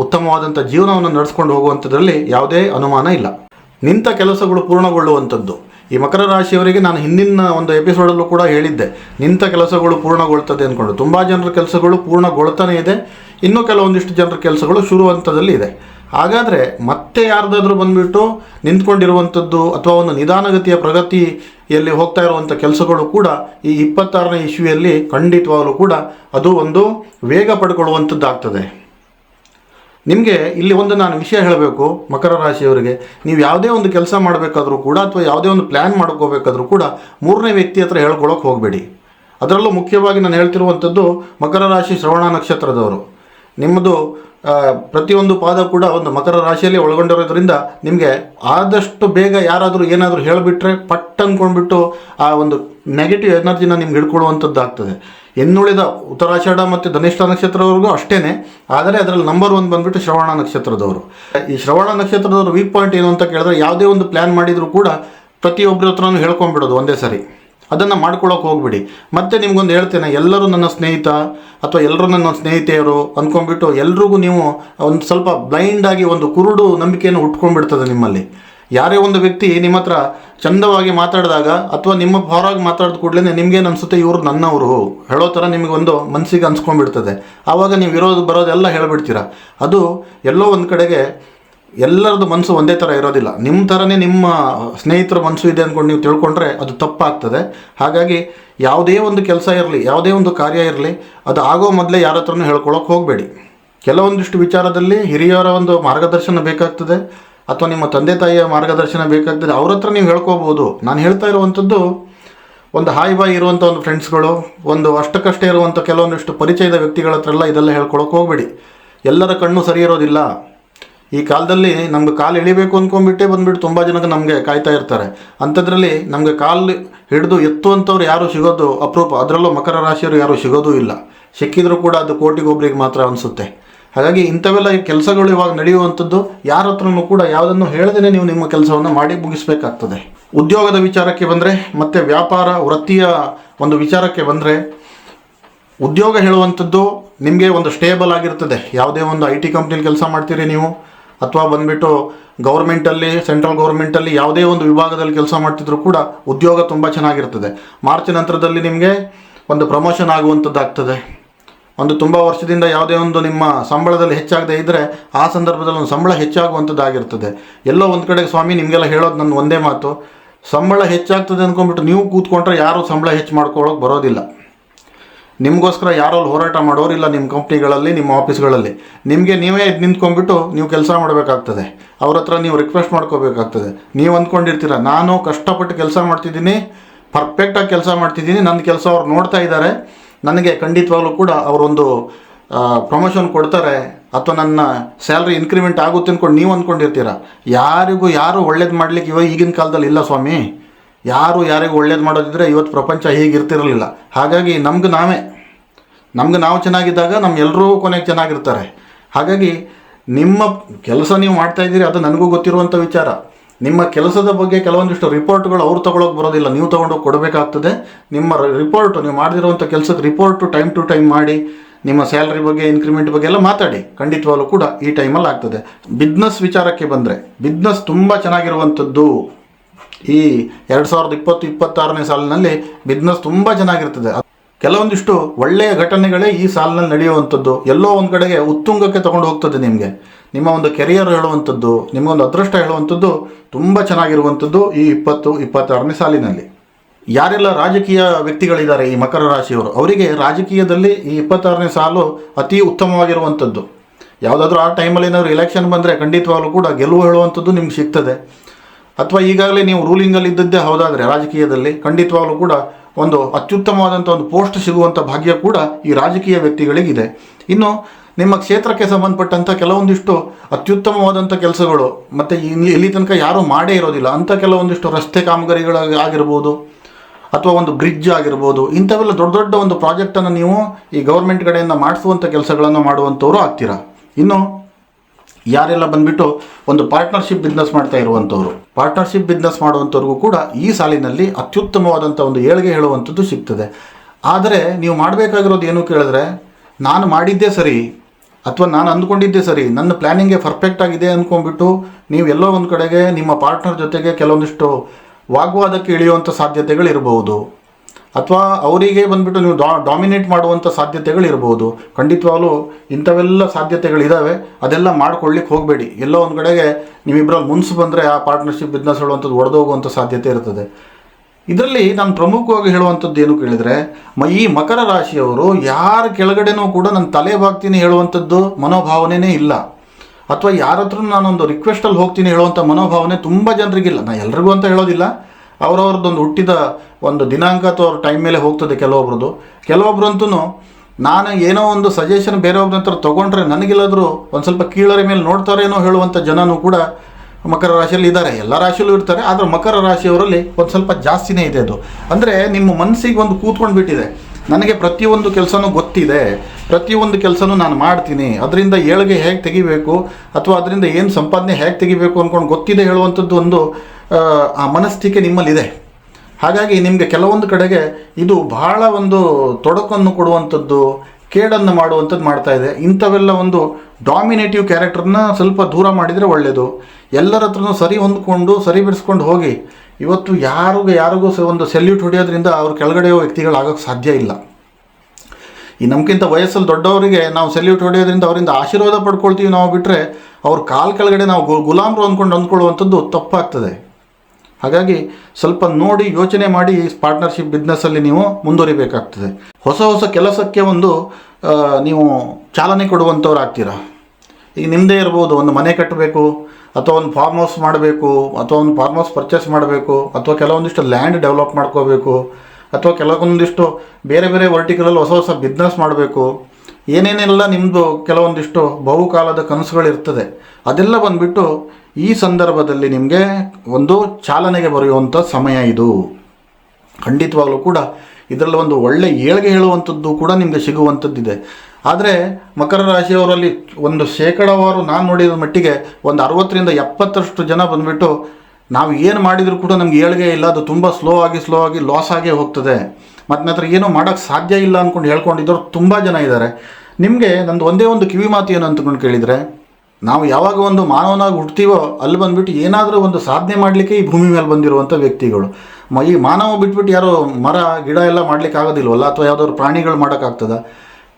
ಉತ್ತಮವಾದಂಥ ಜೀವನವನ್ನು ನಡೆಸ್ಕೊಂಡು ಹೋಗುವಂಥದ್ರಲ್ಲಿ ಯಾವುದೇ ಅನುಮಾನ ಇಲ್ಲ. ನಿಂತ ಕೆಲಸಗಳು ಪೂರ್ಣಗೊಳ್ಳುವಂಥದ್ದು. ಈ ಮಕರ ರಾಶಿಯವರಿಗೆ ನಾನು ಹಿಂದಿನ ಒಂದು ಎಪಿಸೋಡಲ್ಲೂ ಕೂಡ ಹೇಳಿದ್ದೆ. ನಿಂತ ಕೆಲಸಗಳು ಪೂರ್ಣಗೊಳ್ತದೆ ಅಂದ್ಕೊಂಡು ತುಂಬ ಜನರ ಕೆಲಸಗಳು ಪೂರ್ಣಗೊಳ್ತಾನೆ ಇದೆ. ಇನ್ನೂ ಕೆಲವೊಂದಿಷ್ಟು ಜನರ ಕೆಲಸಗಳು ಶುರು ಹಂತದಲ್ಲಿ ಇದೆ. ಹಾಗಾದರೆ ಮತ್ತೆ ಯಾರ್ದಾದ್ರೂ ಬಂದುಬಿಟ್ಟು ನಿಂತ್ಕೊಂಡಿರುವಂಥದ್ದು ಅಥವಾ ಒಂದು ನಿಧಾನಗತಿಯ ಪ್ರಗತಿಯಲ್ಲಿ ಹೋಗ್ತಾ ಇರುವಂಥ ಕೆಲಸಗಳು ಕೂಡ ಈ ಇಪ್ಪತ್ತಾರನೇ ಇಶ್ವಿಯಲ್ಲಿ ಖಂಡಿತವಾಗಲೂ ಕೂಡ ಅದು ಒಂದು ವೇಗ ಪಡ್ಕೊಳ್ಳುವಂಥದ್ದಾಗ್ತದೆ. ನಿಮಗೆ ಇಲ್ಲಿ ಒಂದು ನಾನು ವಿಷಯ ಹೇಳಬೇಕು ಮಕರ ರಾಶಿಯವರಿಗೆ. ನೀವು ಯಾವುದೇ ಒಂದು ಕೆಲಸ ಮಾಡಬೇಕಾದ್ರೂ ಕೂಡ ಅಥವಾ ಯಾವುದೇ ಒಂದು ಪ್ಲ್ಯಾನ್ ಮಾಡ್ಕೋಬೇಕಾದ್ರೂ ಕೂಡ ಮೂರನೇ ವ್ಯಕ್ತಿ ಹತ್ರ ಹೇಳ್ಕೊಳ್ಳೋಕೆ ಹೋಗಬೇಡಿ. ಅದರಲ್ಲೂ ಮುಖ್ಯವಾಗಿ ನಾನು ಹೇಳ್ತಿರುವಂಥದ್ದು ಮಕರ ರಾಶಿ ಶ್ರವಣ ನಕ್ಷತ್ರದವರು. ನಿಮ್ಮದು ಪ್ರತಿಯೊಂದು ಪಾದ ಕೂಡ ಒಂದು ಮಕರ ರಾಶಿಯಲ್ಲಿ ಒಳಗೊಂಡಿರೋದ್ರಿಂದ ನಿಮಗೆ ಆದಷ್ಟು ಬೇಗ ಯಾರಾದರೂ ಏನಾದರೂ ಹೇಳಿಬಿಟ್ರೆ ಪಟ್ ಅಂದ್ಕೊಂಡ್ಬಿಟ್ಟು ಆ ಒಂದು ನೆಗೆಟಿವ್ ಎನರ್ಜಿನ ನಿಮ್ಗೆ ಹಿಡ್ಕೊಳ್ಳುವಂಥದ್ದು ಆಗ್ತದೆ ಇನ್ನುಳಿದ ಉತ್ತರಾಷಾಢ ಮತ್ತು ಧನಿಷ್ಠ ನಕ್ಷತ್ರದವ್ರಿಗೂ ಅಷ್ಟೇ ಆದರೆ ಅದರಲ್ಲಿ ನಂಬರ್ ಒನ್ ಬಂದುಬಿಟ್ಟು ಶ್ರವಣ ನಕ್ಷತ್ರದವರು. ಈ ಶ್ರವಣ ನಕ್ಷತ್ರದವರು ವೀಕ್ ಪಾಯಿಂಟ್ ಏನು ಅಂತ ಕೇಳಿದ್ರೆ, ಯಾವುದೇ ಒಂದು ಪ್ಲ್ಯಾನ್ ಮಾಡಿದರೂ ಕೂಡ ಪ್ರತಿಯೊಬ್ಬರ ಹತ್ರನೂ ಹೇಳ್ಕೊಂಡ್ಬಿಡೋದು ಒಂದೇ ಸರಿ. ಅದನ್ನು ಮಾಡ್ಕೊಳ್ಳೋಕೆ ಹೋಗ್ಬಿಡಿ. ಮತ್ತೆ ನಿಮಗೊಂದು ಹೇಳ್ತೇನೆ, ಎಲ್ಲರೂ ನನ್ನ ಸ್ನೇಹಿತ ಅಥವಾ ಎಲ್ಲರೂ ನನ್ನ ಸ್ನೇಹಿತೆಯರು ಅಂದ್ಕೊಂಡ್ಬಿಟ್ಟು ಎಲ್ರಿಗೂ ನೀವು ಒಂದು ಸ್ವಲ್ಪ ಬ್ಲೈಂಡಾಗಿ ಒಂದು ಕುರುಡು ನಂಬಿಕೆಯನ್ನು ಉಟ್ಕೊಂಡ್ಬಿಡ್ತದೆ ನಿಮ್ಮಲ್ಲಿ. ಯಾರೇ ಒಂದು ವ್ಯಕ್ತಿ ನಿಮ್ಮ ಹತ್ರ ಚಂದವಾಗಿ ಮಾತಾಡಿದಾಗ ಅಥವಾ ನಿಮ್ಮ ಹೊರಗೆ ಮಾತಾಡಿದ ಕೂಡಲೇ ನಿಮ್ಗೇನು ಅನಿಸುತ್ತೆ ಇವರು ನನ್ನವರು? ಹೇಳೋ ಥರ ನಿಮಗೊಂದು ಮನಸ್ಸಿಗೆ ಅನ್ಸ್ಕೊಂಡ್ಬಿಡ್ತದೆ. ಆವಾಗ ನೀವು ಇರೋದು ಬರೋದೆಲ್ಲ ಹೇಳ್ಬಿಡ್ತೀರಾ? ಅದು ಎಲ್ಲೋ ಒಂದು ಕಡೆಗೆ ಎಲ್ಲರದ್ದು ಮನಸ್ಸು ಒಂದೇ ಥರ ಇರೋದಿಲ್ಲ. ನಿಮ್ಮ ಥರನೇ ನಿಮ್ಮ ಸ್ನೇಹಿತರ ಮನಸ್ಸು ಇದೆ ಅಂದ್ಕೊಂಡು ನೀವು ತಿಳ್ಕೊಂಡ್ರೆ ಅದು ತಪ್ಪಾಗ್ತದೆ. ಹಾಗಾಗಿ ಯಾವುದೇ ಒಂದು ಕೆಲಸ ಇರಲಿ, ಯಾವುದೇ ಒಂದು ಕಾರ್ಯ ಇರಲಿ, ಅದು ಆಗೋ ಮೊದಲೇ ಯಾರ ಹತ್ರನೂ ಹೇಳ್ಕೊಳ್ಳೋಕೆ ಹೋಗಬೇಡಿ. ಕೆಲವೊಂದಿಷ್ಟು ವಿಚಾರದಲ್ಲಿ ಹಿರಿಯರ ಒಂದು ಮಾರ್ಗದರ್ಶನ ಬೇಕಾಗ್ತದೆ, ಅಥವಾ ನಿಮ್ಮ ತಂದೆ ತಾಯಿಯ ಮಾರ್ಗದರ್ಶನ ಬೇಕಾಗ್ತದೆ, ಅವ್ರ ಹತ್ರ ನೀವು ಹೇಳ್ಕೋಬೋದು. ನಾನು ಹೇಳ್ತಾ ಇರುವಂಥದ್ದು ಒಂದು ಹಾಯ್ ಬಾಯ್ ಇರುವಂಥ ಒಂದು ಫ್ರೆಂಡ್ಸ್ಗಳು, ಒಂದು ಅಷ್ಟಕ್ಕಷ್ಟೇ ಇರುವಂಥ ಕೆಲವೊಂದಿಷ್ಟು ಪರಿಚಯದ ವ್ಯಕ್ತಿಗಳ ಹತ್ರ ಎಲ್ಲ ಇದೆಲ್ಲ ಹೇಳ್ಕೊಳಕ್ಕೆ ಹೋಗಬೇಡಿ. ಎಲ್ಲರ ಕಣ್ಣು ಸರಿ ಇರೋದಿಲ್ಲ. ಈ ಕಾಲದಲ್ಲಿ ನಮ್ಗೆ ಕಾಲು ಎಳಿಬೇಕು ಅಂದ್ಕೊಂಡ್ಬಿಟ್ಟೆ ಬಂದ್ಬಿಟ್ಟು ತುಂಬ ಜನಕ್ಕೆ ನಮಗೆ ಕಾಯ್ತಾ ಇರ್ತಾರೆ. ಅಂಥದ್ರಲ್ಲಿ ನಮಗೆ ಕಾಲು ಹಿಡಿದು ಎತ್ತುವಂಥವ್ರು ಯಾರು ಸಿಗೋದು ಅಪರೂಪ. ಅದರಲ್ಲೂ ಮಕರ ರಾಶಿಯವರು ಯಾರು ಸಿಗೋದೂ ಇಲ್ಲ. ಸಿಕ್ಕಿದ್ರು ಕೂಡ ಅದು ಕೋಟಿಗೊಬ್ರಿಗೆ ಮಾತ್ರ ಅನಿಸುತ್ತೆ. ಹಾಗಾಗಿ ಇಂಥವೆಲ್ಲ ಕೆಲಸಗಳು ಇವಾಗ ನಡೆಯುವಂಥದ್ದು ಯಾರ ಹತ್ರನೂ ಕೂಡ ಯಾವುದನ್ನು ಹೇಳದೇ ನೀವು ನಿಮ್ಮ ಕೆಲಸವನ್ನು ಮಾಡಿ ಮುಗಿಸಬೇಕಾಗ್ತದೆ. ಉದ್ಯೋಗದ ವಿಚಾರಕ್ಕೆ ಬಂದರೆ, ಮತ್ತು ವ್ಯಾಪಾರ, ವೃತ್ತಿಯ ಒಂದು ವಿಚಾರಕ್ಕೆ ಬಂದರೆ, ಉದ್ಯೋಗ ಹೇಳುವಂಥದ್ದು ನಿಮಗೆ ಒಂದು ಸ್ಟೇಬಲ್ ಆಗಿರ್ತದೆ. ಯಾವುದೇ ಒಂದು ಐ ಟಿ ಕಂಪ್ನಿಲಿ ಕೆಲಸ ಮಾಡ್ತೀರಿ ನೀವು. ಅಥವಾ ಬಂದ್ಬಿಟ್ಟು ಗೌರ್ಮೆಂಟಲ್ಲಿ, ಸೆಂಟ್ರಲ್ ಗೌರ್ಮೆಂಟಲ್ಲಿ ಯಾವುದೇ ಒಂದು ವಿಭಾಗದಲ್ಲಿ ಕೆಲಸ ಮಾಡ್ತಿದ್ರು ಕೂಡ ಉದ್ಯೋಗ ತುಂಬ ಚೆನ್ನಾಗಿರ್ತದೆ. ಮಾರ್ಚ್ ನಂತರದಲ್ಲಿ ನಿಮಗೆ ಒಂದು ಪ್ರಮೋಷನ್ ಆಗುವಂಥದ್ದಾಗ್ತದೆ. ಒಂದು ತುಂಬ ವರ್ಷದಿಂದ ಯಾವುದೇ ಒಂದು ನಿಮ್ಮ ಸಂಬಳದಲ್ಲಿ ಹೆಚ್ಚಾಗದೇ ಇದ್ದರೆ ಆ ಸಂದರ್ಭದಲ್ಲಿ ಒಂದು ಸಂಬಳ ಹೆಚ್ಚಾಗುವಂಥದ್ದಾಗಿರ್ತದೆ. ಎಲ್ಲೋ ಒಂದು ಕಡೆ ಸ್ವಾಮಿ ನಿಮಗೆಲ್ಲ ಹೇಳೋದು ನನ್ನ ಒಂದೇ ಮಾತು. ಸಂಬಳ ಹೆಚ್ಚಾಗ್ತದೆ ಅಂದ್ಕೊಂಡ್ಬಿಟ್ಟು ನೀವು ಕೂತ್ಕೊಂಡ್ರೆ ಯಾರೂ ಸಂಬಳ ಹೆಚ್ಚು ಮಾಡ್ಕೊಳ್ಳೋಕೆ ಬರೋದಿಲ್ಲ. ನಿಮಗೋಸ್ಕರ ಯಾರೋ ಹೋರಾಟ ಮಾಡೋರು ಇಲ್ಲ ನಿಮ್ಮ ಕಂಪ್ನಿಗಳಲ್ಲಿ, ನಿಮ್ಮ ಆಫೀಸ್ಗಳಲ್ಲಿ. ನಿಮಗೆ ನೀವೇ ನಿಂತ್ಕೊಂಡ್ಬಿಟ್ಟು ನೀವು ಕೆಲಸ ಮಾಡಬೇಕಾಗ್ತದೆ. ಅವ್ರ ಹತ್ರ ನೀವು ರಿಕ್ವೆಸ್ಟ್ ಮಾಡ್ಕೋಬೇಕಾಗ್ತದೆ. ನೀವು ಅಂದ್ಕೊಂಡಿರ್ತೀರ, ನಾನು ಕಷ್ಟಪಟ್ಟು ಕೆಲಸ ಮಾಡ್ತಿದ್ದೀನಿ ಪರ್ಫೆಕ್ಟಾಗಿ ಕೆಲಸ ಮಾಡ್ತಿದ್ದೀನಿ, ನನ್ನ ಕೆಲಸ ಅವ್ರು ನೋಡ್ತಾ ಇದ್ದಾರೆ. ನನಗೆ ಖಂಡಿತವಾಗ್ಲೂ ಕೂಡ ಅವರೊಂದು ಪ್ರಮೋಷನ್ ಕೊಡ್ತಾರೆ, ಅಥವಾ ನನ್ನ ಸ್ಯಾಲ್ರಿ ಇನ್ಕ್ರಿಮೆಂಟ್ ಆಗುತ್ತೆ ಅಂದ್ಕೊಂಡು ನೀವು ಅಂದ್ಕೊಂಡಿರ್ತೀರ. ಯಾರಿಗೂ ಯಾರು ಒಳ್ಳೇದು ಮಾಡ್ಲಿಕ್ಕೆ ಇವಾಗ ಈಗಿನ ಕಾಲದಲ್ಲಿ ಇಲ್ಲ ಸ್ವಾಮಿ. ಯಾರು ಯಾರಿಗೂ ಒಳ್ಳೇದು ಮಾಡೋದಿದ್ರೆ ಇವತ್ತು ಪ್ರಪಂಚ ಹೀಗಿರ್ತಿರಲಿಲ್ಲ. ಹಾಗಾಗಿ ನಮ್ಗೆ ನಾವೇ, ನಮ್ಗೆ ನಾವು ಚೆನ್ನಾಗಿದ್ದಾಗ ನಮ್ಮ ಎಲ್ಲರೂ ಕೊನೆಗೆ ಚೆನ್ನಾಗಿರ್ತಾರೆ. ಹಾಗಾಗಿ ನಿಮ್ಮ ಕೆಲಸ ನೀವು ಮಾಡ್ತಾ ಇದ್ದೀರಿ ಅದು ನನಗೂ ಗೊತ್ತಿರುವಂಥ ವಿಚಾರ. ನಿಮ್ಮ ಕೆಲಸದ ಬಗ್ಗೆ ಕೆಲವೊಂದಿಷ್ಟು ರಿಪೋರ್ಟ್ಗಳು ಅವ್ರು ತೊಗೊಳೋಕೆ ಬರೋದಿಲ್ಲ, ನೀವು ತೊಗೊಂಡೋಗಿ ಕೊಡಬೇಕಾಗ್ತದೆ. ನಿಮ್ಮ ರಿಪೋರ್ಟ್, ನೀವು ಮಾಡದಿರುವಂಥ ಕೆಲಸದ ರಿಪೋರ್ಟು ಟೈಮ್ ಟು ಟೈಮ್ ಮಾಡಿ, ನಿಮ್ಮ ಸ್ಯಾಲ್ರಿ ಬಗ್ಗೆ, ಇನ್ಕ್ರಿಮೆಂಟ್ ಬಗ್ಗೆ ಎಲ್ಲ ಮಾತಾಡಿ. ಖಂಡಿತವಾಗ್ಲೂ ಕೂಡ ಈ ಟೈಮಲ್ಲಿ ಆಗ್ತದೆ. ಬಿಸ್ನೆಸ್ ವಿಚಾರಕ್ಕೆ ಬಂದರೆ, ಬಿಸ್ನೆಸ್ ತುಂಬ ಚೆನ್ನಾಗಿರುವಂಥದ್ದು. ಈ ಎರಡು ಸಾವಿರದ ಇಪ್ಪತ್ತು, ಇಪ್ಪತ್ತಾರನೇ ಸಾಲಿನಲ್ಲಿ ಬಿಸ್ನೆಸ್ ತುಂಬ ಚೆನ್ನಾಗಿರ್ತದೆ. ಕೆಲವೊಂದಿಷ್ಟು ಒಳ್ಳೆಯ ಘಟನೆಗಳೇ ಈ ಸಾಲಿನಲ್ಲಿ ನಡೆಯುವಂಥದ್ದು. ಎಲ್ಲೋ ಒಂದು ಕಡೆಗೆ ಉತ್ತುಂಗಕ್ಕೆ ತಗೊಂಡು ಹೋಗ್ತದೆ ನಿಮಗೆ. ನಿಮ್ಮ ಒಂದು ಕೆರಿಯರ್ ಹೇಳುವಂಥದ್ದು ಒಂದು ಅದೃಷ್ಟ ಹೇಳುವಂಥದ್ದು ತುಂಬ ಚೆನ್ನಾಗಿರುವಂಥದ್ದು ಈ ಇಪ್ಪತ್ತು, ಇಪ್ಪತ್ತಾರನೇ ಸಾಲಿನಲ್ಲಿ. ಯಾರೆಲ್ಲ ರಾಜಕೀಯ ವ್ಯಕ್ತಿಗಳಿದ್ದಾರೆ ಈ ಮಕರ ರಾಶಿಯವರು, ಅವರಿಗೆ ರಾಜಕೀಯದಲ್ಲಿ ಈ ಇಪ್ಪತ್ತಾರನೇ ಸಾಲು ಅತಿ ಉತ್ತಮವಾಗಿರುವಂಥದ್ದು. ಯಾವುದಾದ್ರೂ ಆ ಟೈಮಲ್ಲಿ ಏನಾದರೂ ಎಲೆಕ್ಷನ್ ಬಂದರೆ ಖಂಡಿತವಾಗ್ಲೂ ಕೂಡ ಗೆಲುವು ಹೇಳುವಂಥದ್ದು ನಿಮ್ಗೆ ಸಿಗ್ತದೆ. ಅಥವಾ ಈಗಾಗಲೇ ನೀವು ರೂಲಿಂಗಲ್ಲಿ ಇದ್ದದ್ದೇ ಹೌದಾದರೆ ರಾಜಕೀಯದಲ್ಲಿ ಖಂಡಿತವಾಗಲೂ ಕೂಡ ಒಂದು ಅತ್ಯುತ್ತಮವಾದಂಥ ಒಂದು ಪೋಸ್ಟ್ ಸಿಗುವಂಥ ಭಾಗ್ಯ ಕೂಡ ಈ ರಾಜಕೀಯ ವ್ಯಕ್ತಿಗಳಿಗಿದೆ. ಇನ್ನು ನಿಮ್ಮ ಕ್ಷೇತ್ರಕ್ಕೆ ಸಂಬಂಧಪಟ್ಟಂಥ ಕೆಲವೊಂದಿಷ್ಟು ಅತ್ಯುತ್ತಮವಾದಂಥ ಕೆಲಸಗಳು, ಮತ್ತು ಇಲ್ಲಿ ತನಕ ಯಾರೂ ಮಾಡೇ ಇರೋದಿಲ್ಲ, ಅಂಥ ಕೆಲವೊಂದಿಷ್ಟು ರಸ್ತೆ ಕಾಮಗಾರಿಗಳ ಆಗಿರ್ಬೋದು, ಅಥವಾ ಒಂದು ಬ್ರಿಡ್ಜ್ ಆಗಿರ್ಬೋದು, ಇಂಥವೆಲ್ಲ ದೊಡ್ಡ ದೊಡ್ಡ ಒಂದು ಪ್ರಾಜೆಕ್ಟನ್ನು ನೀವು ಈ ಗೌರ್ಮೆಂಟ್ ಕಡೆಯಿಂದ ಮಾಡಿಸುವಂಥ ಕೆಲಸಗಳನ್ನು ಮಾಡುವಂಥವ್ರು ಆಗ್ತೀರಾ? ಇನ್ನು ಯಾರೆಲ್ಲ ಬಂದ್ಬಿಟ್ಟು ಒಂದು ಪಾರ್ಟ್ನರ್ಶಿಪ್ ಬಿಸ್ನೆಸ್ ಮಾಡ್ತಾ ಇರುವಂಥವ್ರು, ಪಾರ್ಟ್ನರ್ಶಿಪ್ ಬಿಸ್ನೆಸ್ ಮಾಡುವಂಥವ್ರಿಗೂ ಕೂಡ ಈ ಸಾಲಿನಲ್ಲಿ ಅತ್ಯುತ್ತಮವಾದಂಥ ಒಂದು ಏಳಿಗೆ ಹೇಳುವಂಥದ್ದು ಸಿಗ್ತದೆ. ಆದರೆ ನೀವು ಮಾಡಬೇಕಾಗಿರೋದು ಏನು ಕೇಳಿದ್ರೆ, ನಾನು ಮಾಡಿದ್ದೇ ಸರಿ ಅಥವಾ ನಾನು ಅಂದ್ಕೊಂಡಿದ್ದೆ ಸರಿ, ನನ್ನ ಪ್ಲ್ಯಾನಿಂಗೇ ಪರ್ಫೆಕ್ಟ್ ಆಗಿದೆ ಅಂದ್ಕೊಂಡ್ಬಿಟ್ಟು ನೀವು ಎಲ್ಲೋ ಒಂದು ಕಡೆಗೆ ನಿಮ್ಮ ಪಾರ್ಟ್ನರ್ ಜೊತೆಗೆ ಕೆಲವೊಂದಿಷ್ಟು ವಾಗ್ವಾದಕ್ಕೆ ಇಳಿಯುವಂಥ ಸಾಧ್ಯತೆಗಳಿರಬಹುದು ಅಥವಾ ಅವರಿಗೆ ಬಂದ್ಬಿಟ್ಟು ನೀವು ಡಾ ಡಾಮಿನೇಟ್ ಮಾಡುವಂಥ ಸಾಧ್ಯತೆಗಳಿರ್ಬೋದು. ಖಂಡಿತವಾಗಲೂ ಇಂಥವೆಲ್ಲ ಸಾಧ್ಯತೆಗಳಿದ್ದಾವೆ ಅದೆಲ್ಲ ಮಾಡ್ಕೊಳ್ಳಿಕ್ಕೆ ಹೋಗಬೇಡಿ. ಎಲ್ಲ ಒಂದು ಕಡೆಗೆ ನೀವಿಬ್ಬರಲ್ಲಿ ಮುನ್ಸು ಬಂದರೆ ಆ ಪಾರ್ಟ್ನರ್ಶಿಪ್ ಬಿಸ್ನೆಸ್ ಹೇಳುವಂಥದ್ದು ಒಡೆದೋಗುವಂಥ ಸಾಧ್ಯತೆ ಇರ್ತದೆ. ಇದರಲ್ಲಿ ನಾನು ಪ್ರಮುಖವಾಗಿ ಹೇಳುವಂಥದ್ದು ಏನು ಕೇಳಿದರೆ, ಮ ಈ ಮಕರ ರಾಶಿಯವರು ಯಾರ ಕೆಳಗಡೆನೂ ಕೂಡ ನಾನು ತಲೆ ಬಾಗ್ತೀನಿ ಹೇಳುವಂಥದ್ದು ಮನೋಭಾವನೆಯೇ ಇಲ್ಲ. ಅಥವಾ ಯಾರ ಹತ್ರ ನಾನೊಂದು ರಿಕ್ವೆಸ್ಟಲ್ಲಿ ಹೋಗ್ತೀನಿ ಹೇಳುವಂಥ ಮನೋಭಾವನೆ ತುಂಬ ಜನರಿಗಿಲ್ಲ. ನಾನು ಎಲ್ರಿಗೂ ಅಂತ ಹೇಳೋದಿಲ್ಲ. ಅವರವ್ರದ್ದೊಂದು ಹುಟ್ಟಿದ ಒಂದು ದಿನಾಂಕ ಅಥವಾ ಅವ್ರ ಟೈಮ್ ಮೇಲೆ ಹೋಗ್ತದೆ ಕೆಲವೊಬ್ರದ್ದು. ಕೆಲವೊಬ್ರಂತೂ ನಾನು ಏನೋ ಒಂದು ಸಜೆಷನ್ ಬೇರೆಯವ್ರ ಹತ್ರ ತೊಗೊಂಡ್ರೆ ನನಗಿಲ್ಲಾದರೂ ಒಂದು ಸ್ವಲ್ಪ ಕೀಳರ ಮೇಲೆ ನೋಡ್ತಾರೇನೋ ಹೇಳುವಂಥ ಜನನೂ ಕೂಡ ಮಕರ ರಾಶಿಯಲ್ಲಿ ಇದ್ದಾರೆ. ಎಲ್ಲ ರಾಶಿಯಲ್ಲೂ ಇರ್ತಾರೆ, ಆದರೆ ಮಕರ ರಾಶಿಯವರಲ್ಲಿ ಒಂದು ಸ್ವಲ್ಪ ಜಾಸ್ತಿನೇ ಇದೆ ಅದು. ಅಂದರೆ ನಿಮ್ಮ ಮನಸ್ಸಿಗೆ ಒಂದು ಕೂತ್ಕೊಂಡು ಬಿಟ್ಟಿದೆ ನನಗೆ ಪ್ರತಿಯೊಂದು ಕೆಲಸನೂ ಗೊತ್ತಿದೆ. ಪ್ರತಿಯೊಂದು ಕೆಲಸನೂ ನಾನು ಮಾಡ್ತೀನಿ. ಅದರಿಂದ ಏಳಿಗೆ ಹೇಗೆ ತೆಗಿಬೇಕು ಅಥವಾ ಅದರಿಂದ ಏನು ಸಂಪಾದನೆ ಹೇಗೆ ತೆಗಿಬೇಕು ಅಂದ್ಕೊಂಡು ಗೊತ್ತಿದೆ ಹೇಳುವಂಥದ್ದು ಒಂದು ಆ, ಮನಸ್ಥಿಕೆ ನಿಮ್ಮಲ್ಲಿದೆ. ಹಾಗಾಗಿ ನಿಮಗೆ ಕೆಲವೊಂದು ಕಡೆಗೆ ಇದು ಬಹಳ ಒಂದು ತೊಡಕನ್ನು ಕೊಡುವಂಥದ್ದು ಕೇಡನ್ನು ಮಾಡುವಂಥದ್ದು ಮಾಡ್ತಾ ಇದೆ. ಇಂಥವೆಲ್ಲ ಒಂದು ಡಾಮಿನೇಟಿವ್ ಕ್ಯಾರೆಕ್ಟರ್ನ ಸ್ವಲ್ಪ ದೂರ ಮಾಡಿದರೆ ಒಳ್ಳೆಯದು ಎಲ್ಲರ ಹತ್ರನೂ ಸರಿ ಹೊಂದ್ಕೊಂಡು ಸರಿ ಬಿಡಿಸ್ಕೊಂಡು ಹೋಗಿ ಇವತ್ತು ಯಾರಿಗೂ ಯಾರಿಗೂ ಒಂದು ಸೆಲ್ಯೂಟ್ ಹೊಡೆಯೋದ್ರಿಂದ ಅವ್ರ ಕೆಳಗಡೆ ವ್ಯಕ್ತಿಗಳಾಗೋಕ್ಕೆ ಸಾಧ್ಯ ಇಲ್ಲ. ಈ ನಮ್ಗಿಂತ ವಯಸ್ಸಲ್ಲಿ ದೊಡ್ಡವರಿಗೆ ನಾವು ಸೆಲ್ಯೂಟ್ ಹೊಡೆಯೋದ್ರಿಂದ ಅವರಿಂದ ಆಶೀರ್ವಾದ ಪಡ್ಕೊಳ್ತೀವಿ ನಾವು ಬಿಟ್ಟರೆ ಅವ್ರ ಕಾಲ್ ಕೆಳಗಡೆ ನಾವು ಗು- ಗುಲಾಮ್ರು ಅಂದ್ಕೊಂಡು ಅಂದ್ಕೊಳ್ಳುವಂಥದ್ದು ತಪ್ಪಾಗ್ತದೆ. ಹಾಗಾಗಿ ಸ್ವಲ್ಪ ನೋಡಿ ಯೋಚನೆ ಮಾಡಿ ಪಾರ್ಟ್ನರ್ಶಿಪ್ ಬಿಸ್ನೆಸ್ಸಲ್ಲಿ ನೀವು ಮುಂದುವರಿಬೇಕಾಗ್ತದೆ. ಹೊಸ ಹೊಸ ಕೆಲಸಕ್ಕೆ ಒಂದು ನೀವು ಚಾಲನೆ ಕೊಡುವಂಥವ್ರು ಆಗ್ತೀರಾ ಈಗ ನಿಮ್ಮದೇ ಇರ್ಬೋದು, ಒಂದು ಮನೆ ಕಟ್ಟಬೇಕು ಅಥವಾ ಒಂದು ಫಾರ್ಮ್ ಹೌಸ್ ಮಾಡಬೇಕು, ಅಥವಾ ಒಂದು ಫಾರ್ಮ್ ಹೌಸ್ ಪರ್ಚೇಸ್ ಮಾಡಬೇಕು, ಅಥವಾ ಕೆಲವೊಂದಿಷ್ಟು ಲ್ಯಾಂಡ್ ಡೆವಲಪ್ ಮಾಡ್ಕೋಬೇಕು, ಅಥವಾ ಕೆಲವೊಂದಿಷ್ಟು ಬೇರೆ ಬೇರೆ ವರ್ಟಿಕಲಲ್ಲಿ ಹೊಸ ಹೊಸ ಬಿಸ್ನೆಸ್ ಮಾಡಬೇಕು, ಏನೇನೆಲ್ಲ ನಿಮ್ಮದು ಕೆಲವೊಂದಿಷ್ಟು ಬಹುಕಾಲದ ಕನಸುಗಳಿರ್ತದೆ ಅದೆಲ್ಲ ಬಂದುಬಿಟ್ಟು ಈ ಸಂದರ್ಭದಲ್ಲಿ ನಿಮಗೆ ಒಂದು ಚಾಲನೆಗೆ ಬರೆಯುವಂಥ ಸಮಯ ಇದು. ಖಂಡಿತವಾಗಲೂ ಕೂಡ ಇದರಲ್ಲಿ ಒಂದು ಒಳ್ಳೆ ಏಳಿಗೆ ಹೇಳುವಂಥದ್ದು ಕೂಡ ನಿಮಗೆ ಸಿಗುವಂಥದ್ದಿದೆ ಆದರೆ ಮಕರ ರಾಶಿಯವರಲ್ಲಿ ಒಂದು ಶೇಕಡವಾರು ನಾನು ನೋಡಿದ ಮಟ್ಟಿಗೆ ಒಂದು ಅರವತ್ತರಿಂದ ಎಪ್ಪತ್ತರಷ್ಟು ಜನ ಬಂದುಬಿಟ್ಟು ನಾವು ಏನು ಮಾಡಿದರೂ ಕೂಡ ನಮ್ಗೆ ಏಳಿಗೆ ಇಲ್ಲ, ಅದು ತುಂಬ ಸ್ಲೋ ಆಗಿ ಸ್ಲೋ ಆಗಿ ಲಾಸ್ ಆಗೇ ಹೋಗ್ತದೆ. ಮತ್ತು ನಂತರ ಏನೂ ಮಾಡೋಕ್ಕೆ ಸಾಧ್ಯ ಇಲ್ಲ ಅಂದ್ಕೊಂಡು ಹೇಳ್ಕೊಂಡಿದ್ದವ್ರು ತುಂಬ ಜನ ಇದ್ದಾರೆ ನಿಮಗೆ ನಂದು ಒಂದೇ ಒಂದು ಕಿವಿ ಮಾತು ಏನು ಅಂತಕೊಂಡು ಕೇಳಿದರೆ, ನಾವು ಯಾವಾಗ ಒಂದು ಮಾನವನಾಗಿ ಹುಡ್ತೀವೋ ಅಲ್ಲಿ ಬಂದ್ಬಿಟ್ಟು ಏನಾದರೂ ಒಂದು ಸಾಧನೆ ಮಾಡಲಿಕ್ಕೆ ಈ ಭೂಮಿ ಮೇಲೆ ಬಂದಿರುವಂಥ ವ್ಯಕ್ತಿಗಳು. ಮ ಈ ಮಾನವ ಬಿಟ್ಬಿಟ್ಟು ಯಾರೋ ಮರ, ಗಿಡ ಎಲ್ಲ ಮಾಡ್ಲಿಕ್ಕೆ ಆಗೋದಿಲ್ವಲ್ಲ? ಅಥವಾ ಯಾವುದಾದ್ರು ಪ್ರಾಣಿಗಳು ಮಾಡೋಕ್ಕಾಗ್ತದ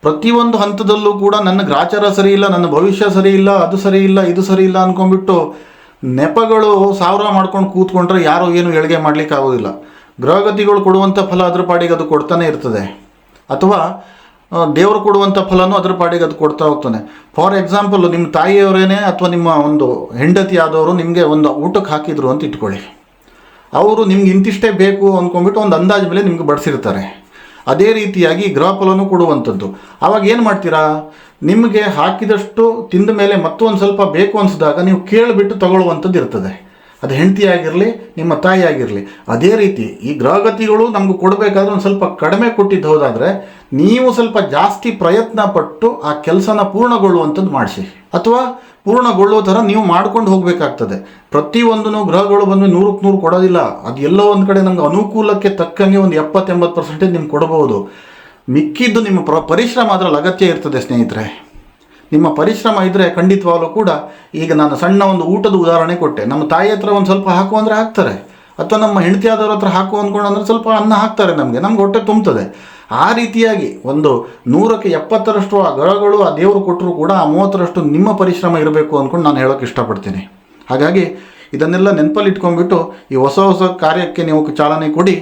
ಪ್ರತಿಯೊಂದು ಹಂತದಲ್ಲೂ ಕೂಡ ನನ್ನ ಗ್ರಾಚಾರ ಸರಿ ಇಲ್ಲ, ನನ್ನ ಭವಿಷ್ಯ ಸರಿ ಇಲ್ಲ, ಅದು ಸರಿ ಇಲ್ಲ, ಇದು ಸರಿ ಇಲ್ಲ ಅಂದ್ಕೊಂಡ್ಬಿಟ್ಟು ನೆಪಗಳು ಸಾವಿರ ಮಾಡ್ಕೊಂಡು ಕೂತ್ಕೊಂಡ್ರೆ ಯಾರು ಏನು ಏಳಿಗೆ ಮಾಡ್ಲಿಕ್ಕೆ ಆಗೋದಿಲ್ಲ. ಗ್ರಹಗತಿಗಳು ಕೊಡುವಂಥ ಫಲ ಅದ್ರ ಪಾಡಿಗೆ ಅದು ಕೊಡ್ತಾನೆ ಇರ್ತದೆ. ಅಥವಾ ದೇವರು ಕೊಡುವಂಥ ಫಲನೂ ಅದ್ರ ಪಾಡಿಗೆ ಅದು ಕೊಡ್ತಾ ಹೋಗ್ತಾನೆ. ಫಾರ್ ಎಕ್ಸಾಂಪಲ್, ನಿಮ್ಮ ತಾಯಿಯವರೇನೆ ಅಥವಾ ನಿಮ್ಮ ಒಂದು ಹೆಂಡತಿ ಆದವರು ನಿಮಗೆ ಒಂದು ಊಟಕ್ಕೆ ಹಾಕಿದ್ರು ಅಂತ ಇಟ್ಕೊಳ್ಳಿ. ಅವರು ನಿಮ್ಗೆ ಇಂತಿಷ್ಟೇ ಬೇಕು ಅಂದ್ಕೊಂಡ್ಬಿಟ್ಟು ಒಂದು ಅಂದಾಜು ಮೇಲೆ ನಿಮ್ಗೆ ಬಡಿಸಿರ್ತಾರೆ. ಅದೇ ರೀತಿಯಾಗಿ ಗ್ರಹ ಫಲನೂ ಕೊಡುವಂಥದ್ದು. ಆವಾಗ ಏನು ಮಾಡ್ತೀರಾ? ನಿಮಗೆ ಹಾಕಿದಷ್ಟು ತಿಂದ ಮೇಲೆ ಮತ್ತೊಂದು ಸ್ವಲ್ಪ ಬೇಕು ಅನಿಸಿದಾಗ ನೀವು ಕೇಳಿಬಿಟ್ಟು ತಗೊಳ್ಳುವಂಥದ್ದು ಇರ್ತದೆ. ಅದು ಹೆಂಡತಿ ಆಗಿರಲಿ, ನಿಮ್ಮ ತಾಯಿ ಆಗಿರಲಿ. ಅದೇ ರೀತಿ ಈ ಗ್ರಹಗತಿಗಳು ನಮ್ಗೆ ಕೊಡಬೇಕಾದ್ರೆ ಒಂದು ಸ್ವಲ್ಪ ಕಡಿಮೆ ಕೊಟ್ಟಿದ್ದು ಹೋದಾದರೆ ನೀವು ಸ್ವಲ್ಪ ಜಾಸ್ತಿ ಪ್ರಯತ್ನ ಪಟ್ಟು ಆ ಕೆಲಸನ ಪೂರ್ಣಗೊಳ್ಳುವಂಥದ್ದು ಮಾಡಿಸಿ. ಅಥವಾ ಪೂರ್ಣಗೊಳ್ಳುವ ಥರ ನೀವು ಮಾಡ್ಕೊಂಡು ಹೋಗಬೇಕಾಗ್ತದೆ. ಪ್ರತಿಯೊಂದನ್ನು ಗ್ರಹಗಳು ಬಂದು ನೂರಕ್ಕೆ ನೂರು ಕೊಡೋದಿಲ್ಲ. ಅದು ಎಲ್ಲೋ ಒಂದು ಕಡೆ ನಮ್ಗೆ ಅನುಕೂಲಕ್ಕೆ ತಕ್ಕಂಗೆ ಒಂದು ಎಪ್ಪತ್ತೆಂಬತ್ತು ಪರ್ಸೆಂಟೇಜ್ ನಿಮ್ಗೆ ಕೊಡಬಹುದು ಮಿಕ್ಕಿದ್ದು ನಿಮ್ಮ ಪ್ರ, ಪರಿಶ್ರಮ ಅದರಲ್ಲಿ ಅಗತ್ಯ ಇರ್ತದೆ ಸ್ನೇಹಿತರೆ. ನಿಮ್ಮ ಪರಿಶ್ರಮ ಇದ್ದರೆ ಖಂಡಿತವಾಗಲೂ ಕೂಡ ಈಗ ನಾನು ಸಣ್ಣ ಒಂದು ಊಟದ ಉದಾಹರಣೆ ಕೊಟ್ಟೆ. ನಮ್ಮ ತಾಯಿ ಹತ್ರ ಒಂದು ಸ್ವಲ್ಪ ಹಾಕು ಅಂದರೆ ಹಾಕ್ತಾರೆ. ಅಥವಾ ನಮ್ಮ ಹೆಂಡತಿ ಆದವ್ರ ಹತ್ರ ಹಾಕು ಅಂದ್ಕೊಂಡು ಅಂದರೆ ಸ್ವಲ್ಪ ಅನ್ನ ಹಾಕ್ತಾರೆ ನಮಗೆ. ನಮ್ಗೆ ಹೊಟ್ಟೆ ತುಂಬ್ತದೆ. ಆ ರೀತಿಯಾಗಿ ಒಂದು ನೂರಕ್ಕೆ ಎಪ್ಪತ್ತರಷ್ಟು ಆ ಗ್ರಹಗಳು, ಆ ದೇವರು ಕೊಟ್ಟರು ಕೂಡ ಆ ಮೂವತ್ತರಷ್ಟು ನಿಮ್ಮ ಪರಿಶ್ರಮ ಇರಬೇಕು ಅಂದ್ಕೊಂಡು ನಾನು ಹೇಳೋಕ್ಕೆ ಇಷ್ಟಪಡ್ತೀನಿ. ಹಾಗಾಗಿ ಇದನ್ನೆಲ್ಲ ನೆನಪಲ್ಲಿ ಇಟ್ಕೊಂಡ್ಬಿಟ್ಟು ಈ ಹೊಸ ಹೊಸ ಕಾರ್ಯಕ್ಕೆ ನೀವು ಚಾಲನೆ ಕೊಡಿ.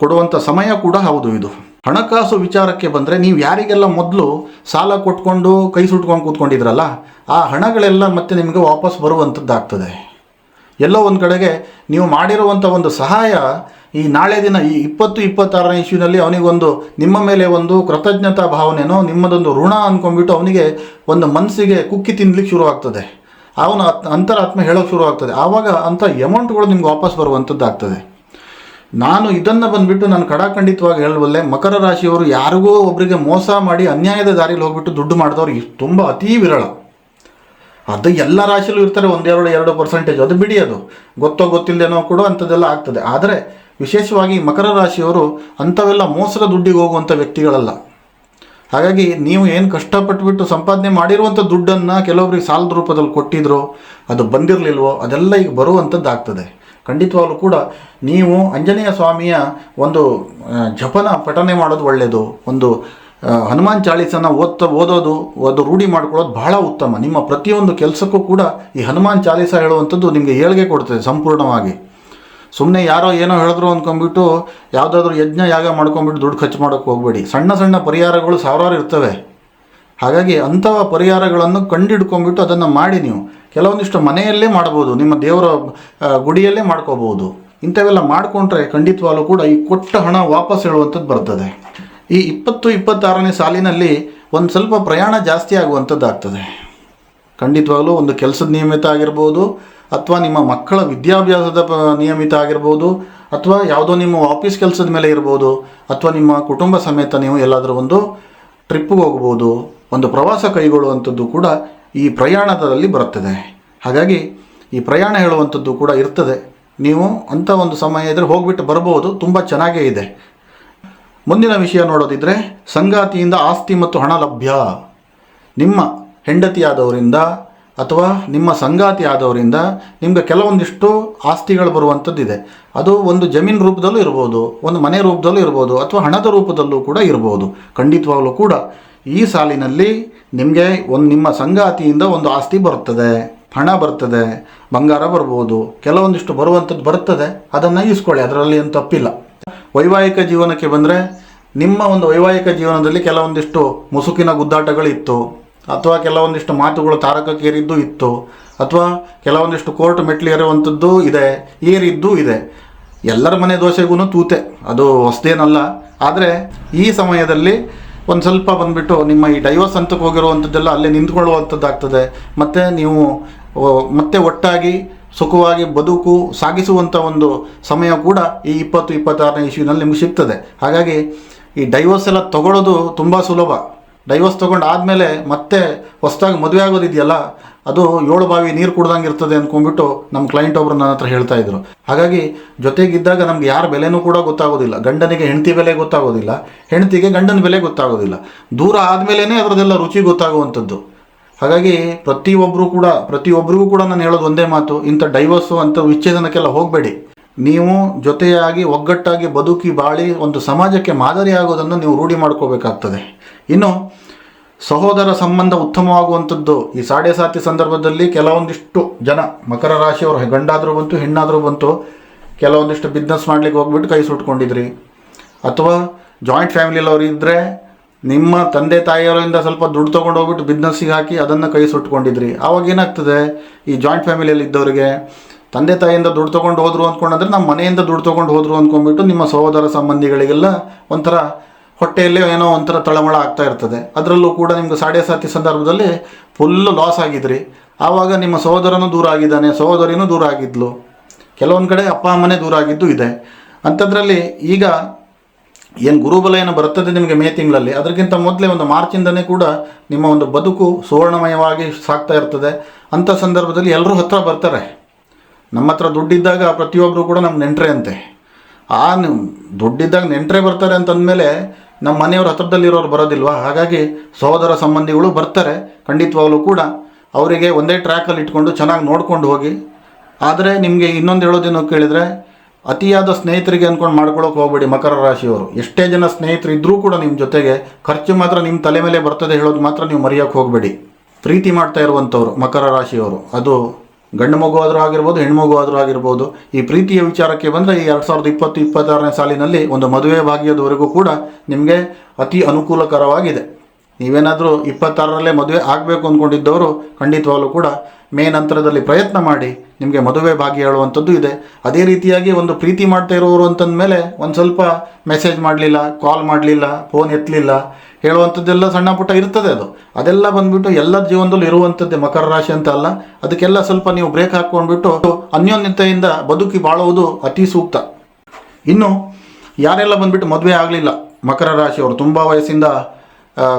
ಕೊಡುವಂಥ ಸಮಯ ಕೂಡ ಹೌದು ಇದು. ಹಣಕಾಸು ವಿಚಾರಕ್ಕೆ ಬಂದರೆ ನೀವು ಯಾರಿಗೆಲ್ಲ ಮೊದಲು ಸಾಲ ಕೊಟ್ಕೊಂಡು, ಕೈ ಸುಟ್ಕೊಂಡು ಕೂತ್ಕೊಂಡಿದ್ರಲ್ಲ, ಆ ಹಣಗಳೆಲ್ಲ ಮತ್ತೆ ನಿಮಗೆ ವಾಪಸ್ ಬರುವಂಥದ್ದಾಗ್ತದೆ ಎಲ್ಲೋ ಒಂದು ಕಡೆಗೆ ನೀವು ಮಾಡಿರುವಂಥ ಒಂದು ಸಹಾಯ ಈ ನಾಳೆ ದಿನ, ಈ ಇಪ್ಪತ್ತು ಇಪ್ಪತ್ತಾರನೇ ಇಶ್ಯೂನಲ್ಲಿ ಅವನಿಗೊಂದು, ನಿಮ್ಮ ಮೇಲೆ ಒಂದು ಕೃತಜ್ಞತಾ ಭಾವನೆನೋ, ನಿಮ್ಮದೊಂದು ಋಣ ಅಂದ್ಕೊಂಡ್ಬಿಟ್ಟು ಅವನಿಗೆ ಒಂದು ಮನಸ್ಸಿಗೆ ಕುಕ್ಕಿ ತಿನ್ಲಿಕ್ಕೆ ಶುರು ಆಗ್ತದೆ ಅವನ ಅಂತರಾತ್ಮ ಹೇಳೋಕ್ಕೆ ಶುರು ಆಗ್ತದೆ ಆವಾಗ ಅಂಥ ಎಮೌಂಟ್ಗಳು ನಿಮ್ಗೆ ವಾಪಸ್ ಬರುವಂಥದ್ದಾಗ್ತದೆ. ನಾನು ಇದನ್ನು ಬಂದುಬಿಟ್ಟು ನಾನು ಕಡಾಖಂಡಿತವಾಗಿ ಹೇಳಬಲ್ಲೆ, ಮಕರ ರಾಶಿಯವರು ಯಾರಿಗೂ ಒಬ್ಬರಿಗೆ ಮೋಸ ಮಾಡಿ ಅನ್ಯಾಯದ ದಾರಿಯಲ್ಲಿ ಹೋಗ್ಬಿಟ್ಟು ದುಡ್ಡು ಮಾಡಿದವರು ತುಂಬ ಅತೀ ವಿರಳ. ಅದು ಎಲ್ಲ ರಾಶಿಯಲ್ಲೂ ಇರ್ತಾರೆ, ಒಂದೆರಡು, ಎರಡು ಪರ್ಸೆಂಟೇಜ್ ಅದು ಬಿಡಿ ಅದು. ಗೊತ್ತೋ ಗೊತ್ತಿಲ್ಲದೇನೋ ಕೂಡ ಅಂಥದ್ದೆಲ್ಲ ಆಗ್ತದೆ. ಆದರೆ ವಿಶೇಷವಾಗಿ ಮಕರ ರಾಶಿಯವರು ಅಂಥವೆಲ್ಲ ಮೋಸದ ದುಡ್ಡಿಗೆ ಹೋಗುವಂಥ ವ್ಯಕ್ತಿಗಳಲ್ಲ. ಹಾಗಾಗಿ ನೀವು ಏನು ಕಷ್ಟಪಟ್ಟುಬಿಟ್ಟು ಸಂಪಾದನೆ ಮಾಡಿರುವಂಥ ದುಡ್ಡನ್ನು ಕೆಲವೊಬ್ರಿಗೆ ಸಾಲದ ರೂಪದಲ್ಲಿ ಕೊಟ್ಟಿದ್ರು, ಅದು ಬಂದಿರಲಿಲ್ವೋ, ಅದೆಲ್ಲ ಈಗ ಬರುವಂಥದ್ದಾಗ್ತದೆ. ಖಂಡಿತವಾಗ್ಲೂ ಕೂಡ ನೀವು ಆಂಜನೇಯ ಸ್ವಾಮಿಯ ಒಂದು ಜಪನ ಪಠನೆ ಮಾಡೋದು ಒಳ್ಳೆಯದು ಒಂದು ಹನುಮಾನ್ ಚಾಲೀಸನ್ನು ಓದ್ತಾ, ಓದೋದು, ಅದು ರೂಢಿ ಮಾಡ್ಕೊಳ್ಳೋದು ಬಹಳ ಉತ್ತಮ. ನಿಮ್ಮ ಪ್ರತಿಯೊಂದು ಕೆಲಸಕ್ಕೂ ಕೂಡ ಈ ಹನುಮಾನ್ ಚಾಲೀಸ ಹೇಳುವಂಥದ್ದು ನಿಮಗೆ ಏಳಿಗೆ ಕೊಡ್ತದೆ ಸಂಪೂರ್ಣವಾಗಿ. ಸುಮ್ಮನೆ ಯಾರೋ ಏನೋ ಹೇಳಿದ್ರು ಅಂದ್ಕೊಂಬಿಟ್ಟು ಯಾವುದಾದ್ರೂ ಯಜ್ಞ ಯಾಗ ಮಾಡ್ಕೊಂಡ್ಬಿಟ್ಟು ದುಡ್ಡು ಖರ್ಚು ಮಾಡೋಕೆ ಹೋಗಬೇಡಿ. ಸಣ್ಣ ಸಣ್ಣ ಪರಿಹಾರಗಳು ಸಾವಿರಾರು ಇರ್ತವೆ. ಹಾಗಾಗಿ ಅಂತಹ ಪರಿಹಾರಗಳನ್ನು ಕಂಡಿಡ್ಕೊಂಡ್ಬಿಟ್ಟು ಅದನ್ನು ಮಾಡಿ ನೀವು. ಕೆಲವೊಂದಿಷ್ಟು ಮನೆಯಲ್ಲೇ ಮಾಡ್ಬೋದು, ನಿಮ್ಮ ದೇವರ ಗುಡಿಯಲ್ಲೇ ಮಾಡ್ಕೋಬೋದು. ಇಂಥವೆಲ್ಲ ಮಾಡಿಕೊಂಡ್ರೆ ಖಂಡಿತವಾಗಲೂ ಕೂಡ ಈ ಕೊಟ್ಟ ಹಣ ವಾಪಸ್ ಹೇಳುವಂಥದ್ದು ಬರ್ತದೆ. ಈ ಇಪ್ಪತ್ತು, ಇಪ್ಪತ್ತಾರನೇ ಸಾಲಿನಲ್ಲಿ ಒಂದು ಸ್ವಲ್ಪ ಪ್ರಯಾಣ ಜಾಸ್ತಿ ಆಗುವಂಥದ್ದಾಗ್ತದೆ. ಖಂಡಿತವಾಗ್ಲೂ ಒಂದು ಕೆಲಸದ ನಿಯಮಿತ ಆಗಿರ್ಬೋದು ಅಥವಾ ನಿಮ್ಮ ಮಕ್ಕಳ ವಿದ್ಯಾಭ್ಯಾಸದ ನಿಯಮಿತ ಆಗಿರ್ಬೋದು, ಅಥವಾ ಯಾವುದೋ ನಿಮ್ಮ ಆಫೀಸ್ ಕೆಲಸದ ಮೇಲೆ ಇರ್ಬೋದು, ಅಥವಾ ನಿಮ್ಮ ಕುಟುಂಬ ಸಮೇತ ನೀವು ಎಲ್ಲಾದರೂ ಒಂದು ಟ್ರಿಪ್ಪಿಗೆ ಹೋಗ್ಬೋದು, ಒಂದು ಪ್ರವಾಸ ಕೈಗೊಳ್ಳುವಂಥದ್ದು ಕೂಡ ಈ ಪ್ರಯಾಣದಲ್ಲಿ ಬರುತ್ತದೆ. ಹಾಗಾಗಿ ಈ ಪ್ರಯಾಣ ಹೇಳುವಂಥದ್ದು ಕೂಡ ಇರ್ತದೆ. ನೀವು ಅಂಥ ಒಂದು ಸಮಯ ಇದ್ದರೆ ಹೋಗ್ಬಿಟ್ಟು ಬರ್ಬೋದು, ತುಂಬ ಚೆನ್ನಾಗೇ ಇದೆ. ಮುಂದಿನ ವಿಷಯ ನೋಡೋದಿದ್ರೆ, ಸಂಗಾತಿಯಿಂದ ಆಸ್ತಿ ಮತ್ತು ಹಣ ಲಭ್ಯ. ನಿಮ್ಮ ಹೆಂಡತಿಯಾದವರಿಂದ ಅಥವಾ ನಿಮ್ಮ ಸಂಗಾತಿ ಆದವರಿಂದ ನಿಮಗೆ ಕೆಲವೊಂದಿಷ್ಟು ಆಸ್ತಿಗಳು ಬರುವಂಥದ್ದಿದೆ. ಅದು ಒಂದು ಜಮೀನು ರೂಪದಲ್ಲೂ ಇರ್ಬೋದು, ಒಂದು ಮನೆ ರೂಪದಲ್ಲೂ ಇರ್ಬೋದು, ಅಥವಾ ಹಣದ ರೂಪದಲ್ಲೂ ಕೂಡ ಇರ್ಬೋದು. ಖಂಡಿತವಾಗಲೂ ಕೂಡ ಈ ಸಾಲಿನಲ್ಲಿ ನಿಮಗೆ ಒಂದು ನಿಮ್ಮ ಸಂಗಾತಿಯಿಂದ ಒಂದು ಆಸ್ತಿ ಬರ್ತದೆ ಹಣ ಬರ್ತದೆ, ಬಂಗಾರ ಬರ್ಬೋದು, ಕೆಲವೊಂದಿಷ್ಟು ಬರುವಂಥದ್ದು ಬರ್ತದೆ. ಅದನ್ನು ಇಸ್ಕೊಳ್ಳಿ ಅದರಲ್ಲಿ ಏನು ತಪ್ಪಿಲ್ಲ. ವೈವಾಹಿಕ ಜೀವನಕ್ಕೆ ಬಂದರೆ ನಿಮ್ಮ ಒಂದು ವೈವಾಹಿಕ ಜೀವನದಲ್ಲಿ ಕೆಲವೊಂದಿಷ್ಟು ಮುಸುಕಿನ ಗುದ್ದಾಟಗಳಿತ್ತು. ಅಥವಾ ಕೆಲವೊಂದಿಷ್ಟು ಮಾತುಗಳು ತಾರಕಕ್ಕೇರಿದ್ದು ಇತ್ತು, ಅಥವಾ ಕೆಲವೊಂದಿಷ್ಟು ಕೋರ್ಟ್ ಮೆಟ್ಲು ಏರುವಂಥದ್ದು ಇದೆ, ಏರಿದ್ದು ಇದೆ. ಎಲ್ಲರ ಮನೆ ದೋಸೆಗೂ ತೂತೆ, ಅದು ಹೊಸದೇನಲ್ಲ. ಆದರೆ ಈ ಸಮಯದಲ್ಲಿ ಒಂದು ಸ್ವಲ್ಪ ಬಂದುಬಿಟ್ಟು ನಿಮ್ಮ ಈ ಡೈವರ್ಸ್ ಹಂತಕ್ಕೆ ಹೋಗಿರುವಂಥದ್ದೆಲ್ಲ ಅಲ್ಲೇ ನಿಂತ್ಕೊಳ್ಳುವಂಥದ್ದಾಗ್ತದೆ. ಮತ್ತು ನೀವು ಮತ್ತೆ ಒಟ್ಟಾಗಿ ಸುಖವಾಗಿ ಬದುಕು ಸಾಗಿಸುವಂಥ ಒಂದು ಸಮಯ ಕೂಡ ಈ ಇಪ್ಪತ್ತು ಇಪ್ಪತ್ತಾರನೇ ಇಶ್ಯೂನಲ್ಲಿ ನಿಮಗೆ ಸಿಗ್ತದೆ. ಹಾಗಾಗಿ ಈ ಡೈವರ್ಸ್ ಎಲ್ಲ ತಗೊಳ್ಳೋದು ತುಂಬ ಸುಲಭ. ಡೈವರ್ಸ್ ತೊಗೊಂಡು ಆದಮೇಲೆ ಮತ್ತೆ ಹೊಸದಾಗಿ ಮದುವೆ ಆಗೋದಿದೆಯಲ್ಲ, ಅದು ಏಳು ಬಾವಿ ನೀರು ಕುಡ್ದಂಗೆ ಇರ್ತದೆ ಅಂದ್ಕೊಂಡ್ಬಿಟ್ಟು ನಮ್ಮ ಕ್ಲೈಂಟ್ ಒಬ್ಬರು ನನ್ನ ಹತ್ರ ಹೇಳ್ತಾ ಇದ್ರು. ಹಾಗಾಗಿ ಜೊತೆಗಿದ್ದಾಗ ನಮ್ಗೆ ಯಾರ ಬೆಲೆನೂ ಕೂಡ ಗೊತ್ತಾಗೋದಿಲ್ಲ. ಗಂಡನಿಗೆ ಹೆಂಡತಿ ಬೆಲೆ ಗೊತ್ತಾಗೋದಿಲ್ಲ. ಹೆಂಡತಿಗೆ ಗಂಡನ ಬೆಲೆ ಗೊತ್ತಾಗೋದಿಲ್ಲ. ದೂರ ಆದಮೇಲೇ ಅದರದೆಲ್ಲ ರುಚಿ ಗೊತ್ತಾಗುವಂಥದ್ದು. ಹಾಗಾಗಿ ಪ್ರತಿಯೊಬ್ಬರು ಕೂಡ ಪ್ರತಿಯೊಬ್ಬರಿಗೂ ಕೂಡ ನಾನು ಹೇಳೋದು ಒಂದೇ ಮಾತು, ಇಂಥ ಡೈವರ್ಸು ಅಂತ ವಿಚ್ಛೇದನಕ್ಕೆಲ್ಲ ಹೋಗಬೇಡಿ. ನೀವು ಜೊತೆಯಾಗಿ ಒಗ್ಗಟ್ಟಾಗಿ ಬದುಕಿ ಬಾಳಿ ಒಂದು ಸಮಾಜಕ್ಕೆ ಮಾದರಿ ಆಗೋದನ್ನು ನೀವು ರೂಢಿ ಮಾಡ್ಕೋಬೇಕಾಗ್ತದೆ. ಇನ್ನು ಸಹೋದರ ಸಂಬಂಧ ಉತ್ತಮವಾಗುವಂಥದ್ದು ಈ ಸಾಡೆ ಸಾತಿ ಸಂದರ್ಭದಲ್ಲಿ ಕೆಲವೊಂದಿಷ್ಟು ಜನ ಮಕರ ರಾಶಿಯವರು, ಗಂಡಾದರೂ ಬಂತು, ಹೆಣ್ಣಾದರೂ ಬಂತು, ಕೆಲವೊಂದಿಷ್ಟು ಬಿಸ್ನೆಸ್ ಮಾಡ್ಲಿಕ್ಕೆ ಹೋಗ್ಬಿಟ್ಟು ಕೈ ಸುಟ್ಕೊಂಡಿದ್ರಿ. ಅಥವಾ ಜಾಯಿಂಟ್ ಫ್ಯಾಮಿಲಿಯಲ್ಲವ್ರು ಇದ್ದರೆ ನಿಮ್ಮ ತಂದೆ ತಾಯಿಯವರಿಂದ ಸ್ವಲ್ಪ ದುಡ್ಡು ತೊಗೊಂಡು ಹೋಗ್ಬಿಟ್ಟು ಬಿಸ್ನೆಸ್ಸಿಗೆ ಹಾಕಿ ಅದನ್ನು ಕೈ ಸುಟ್ಕೊಂಡಿದ್ರಿ. ಆವಾಗ ಏನಾಗ್ತದೆ? ಈ ಜಾಯಿಂಟ್ ಫ್ಯಾಮಿಲಿಯಲ್ಲಿ ಇದ್ದವರಿಗೆ ತಂದೆ ತಾಯಿಯಿಂದ ದುಡ್ಡು ತೊಗೊಂಡು ಹೋದರು ಅಂದ್ಕೊಂಡಂದ್ರೆ ನಮ್ಮ ಮನೆಯಿಂದ ದುಡ್ಡು ತೊಗೊಂಡು ಹೋದರು ಅಂದ್ಕೊಂಡ್ಬಿಟ್ಟು ನಿಮ್ಮ ಸಹೋದರ ಸಂಬಂಧಿಗಳಿಗೆಲ್ಲ ಒಂಥರ ಹೊಟ್ಟೆಯಲ್ಲೇ ಏನೋ ಒಂಥರ ತಳಮಳ ಆಗ್ತಾ ಇರ್ತದೆ. ಅದರಲ್ಲೂ ಕೂಡ ನಿಮ್ಗೆ ಸಾಡೆ ಸಾತಿ ಸಂದರ್ಭದಲ್ಲಿ ಫುಲ್ಲು ಲಾಸ್ ಆಗಿದ್ರಿ. ಆವಾಗ ನಿಮ್ಮ ಸಹೋದರನೂ ದೂರ ಆಗಿದ್ದಾನೆ, ಸಹೋದರಿನೂ ದೂರ ಆಗಿದ್ಲು. ಕೆಲವೊಂದು ಕಡೆ ಅಪ್ಪ, ಅಮ್ಮನೇ ದೂರ ಆಗಿದ್ದು ಇದೆ. ಅಂಥದ್ರಲ್ಲಿ ಈಗ ಏನು ಗುರುಬಲ ಏನು ಬರ್ತದೆ ನಿಮಗೆ ಮೇ ತಿಂಗಳಲ್ಲಿ. ಅದಕ್ಕಿಂತ ಮೊದಲೇ ಒಂದು ಮಾರ್ಚಿಂದನೇ ಕೂಡ ನಿಮ್ಮ ಒಂದು ಬದುಕು ಸುವರ್ಣಮಯವಾಗಿ ಸಾಗ್ತಾ ಇರ್ತದೆ. ಅಂಥ ಸಂದರ್ಭದಲ್ಲಿ ಎಲ್ಲರೂ ಹತ್ರ ಬರ್ತಾರೆ. ನಮ್ಮ ಹತ್ರ ದುಡ್ಡಿದ್ದಾಗ ಪ್ರತಿಯೊಬ್ಬರು ಕೂಡ ನಮ್ಮ ನೆಂಟ್ರೆ ಅಂತೆ. ಆ ದುಡ್ಡಿದ್ದಾಗ ನೆಂಟ್ರೆ ಬರ್ತಾರೆ ಅಂತಂದಮೇಲೆ ನಮ್ಮ ಮನೆಯವ್ರ ಹತ್ರದಲ್ಲಿರೋರು ಬರೋದಿಲ್ವಾ? ಹಾಗಾಗಿ ಸಹೋದರ ಸಂಬಂಧಿಗಳು ಬರ್ತಾರೆ, ಖಂಡಿತವಾಗಲೂ ಕೂಡ. ಅವರಿಗೆ ಒಂದೇ ಟ್ರ್ಯಾಕಲ್ಲಿ ಇಟ್ಕೊಂಡು ಚೆನ್ನಾಗಿ ನೋಡ್ಕೊಂಡು ಹೋಗಿ. ಆದರೆ ನಿಮಗೆ ಇನ್ನೊಂದು ಹೇಳೋದೇನು ಕೇಳಿದರೆ, ಅತಿಯಾದ ಸ್ನೇಹಿತರಿಗೆ ಅಂದ್ಕೊಂಡು ಮಾಡ್ಕೊಳ್ಳೋಕೆ ಹೋಗ್ಬೇಡಿ ಮಕರ ರಾಶಿಯವರು. ಎಷ್ಟೇ ಜನ ಸ್ನೇಹಿತರು ಇದ್ದರೂ ಕೂಡ ನಿಮ್ಮ ಜೊತೆಗೆ ಖರ್ಚು ಮಾತ್ರ ನಿಮ್ಮ ತಲೆ ಮೇಲೆ ಬರ್ತದೆ ಹೇಳೋದು ಮಾತ್ರ ನೀವು ಮರೆಯೋಕ್ಕೆ ಹೋಗಬೇಡಿ. ಪ್ರೀತಿ ಮಾಡ್ತಾ ಇರುವಂಥವ್ರು ಮಕರ ರಾಶಿಯವರು. ಅದು ಗಂಡು ಮಗು ಆದರೂ ಆಗಿರ್ಬೋದು ಹೆಣ್ಮಗು ಆದರೂ ಆಗಿರ್ಬೋದು, ಈ ಪ್ರೀತಿಯ ವಿಚಾರಕ್ಕೆ ಬಂದರೆ ಈ ಎರಡು ಸಾವಿರದ ಇಪ್ಪತ್ತು, ಇಪ್ಪತ್ತಾರನೇ ಸಾಲಿನಲ್ಲಿ ಒಂದು ಮದುವೆ ಭಾಗ್ಯದವರೆಗೂ ಕೂಡ ನಿಮಗೆ ಅತಿ ಅನುಕೂಲಕರವಾಗಿದೆ. ನೀವೇನಾದರೂ ಇಪ್ಪತ್ತಾರರಲ್ಲೇ ಮದುವೆ ಆಗಬೇಕು ಅಂದ್ಕೊಂಡಿದ್ದವರು ಖಂಡಿತವಾಗಲೂ ಕೂಡ ಮೇ ನಂತರದಲ್ಲಿ ಪ್ರಯತ್ನ ಮಾಡಿ ನಿಮಗೆ ಮದುವೆ ಭಾಗಿ ಹೇಳುವಂಥದ್ದು ಇದೆ. ಅದೇ ರೀತಿಯಾಗಿ ಒಂದು ಪ್ರೀತಿ ಮಾಡ್ತಾ ಇರೋರು ಅಂತಂದಮೇಲೆ ಒಂದು ಸ್ವಲ್ಪ ಮೆಸೇಜ್ ಮಾಡಲಿಲ್ಲ ಕಾಲ್ ಮಾಡಲಿಲ್ಲ ಫೋನ್ ಎತ್ತಲಿಲ್ಲ, ಹೇಳುವಂಥದ್ದೆಲ್ಲ ಸಣ್ಣ ಪುಟ್ಟ ಇರ್ತದೆ ಅದು. ಅದೆಲ್ಲ ಬಂದ್ಬಿಟ್ಟು ಎಲ್ಲ ಜೀವನದಲ್ಲಿ ಇರುವಂಥದ್ದೇ ಮಕರ ರಾಶಿ ಅಂತ ಅಲ್ಲ. ಅದಕ್ಕೆಲ್ಲ ಸ್ವಲ್ಪ ನೀವು ಬ್ರೇಕ್ ಹಾಕ್ಕೊಂಡ್ಬಿಟ್ಟು ಅನ್ಯೋನ್ಯತೆಯಿಂದ ಬದುಕಿ ಬಾಳುವುದು ಅತಿ ಸೂಕ್ತ. ಇನ್ನು ಯಾರೆಲ್ಲ ಬಂದ್ಬಿಟ್ಟು ಮದುವೆ ಆಗಲಿಲ್ಲ, ಮಕರ ರಾಶಿಯವರು, ತುಂಬ ವಯಸ್ಸಿಂದ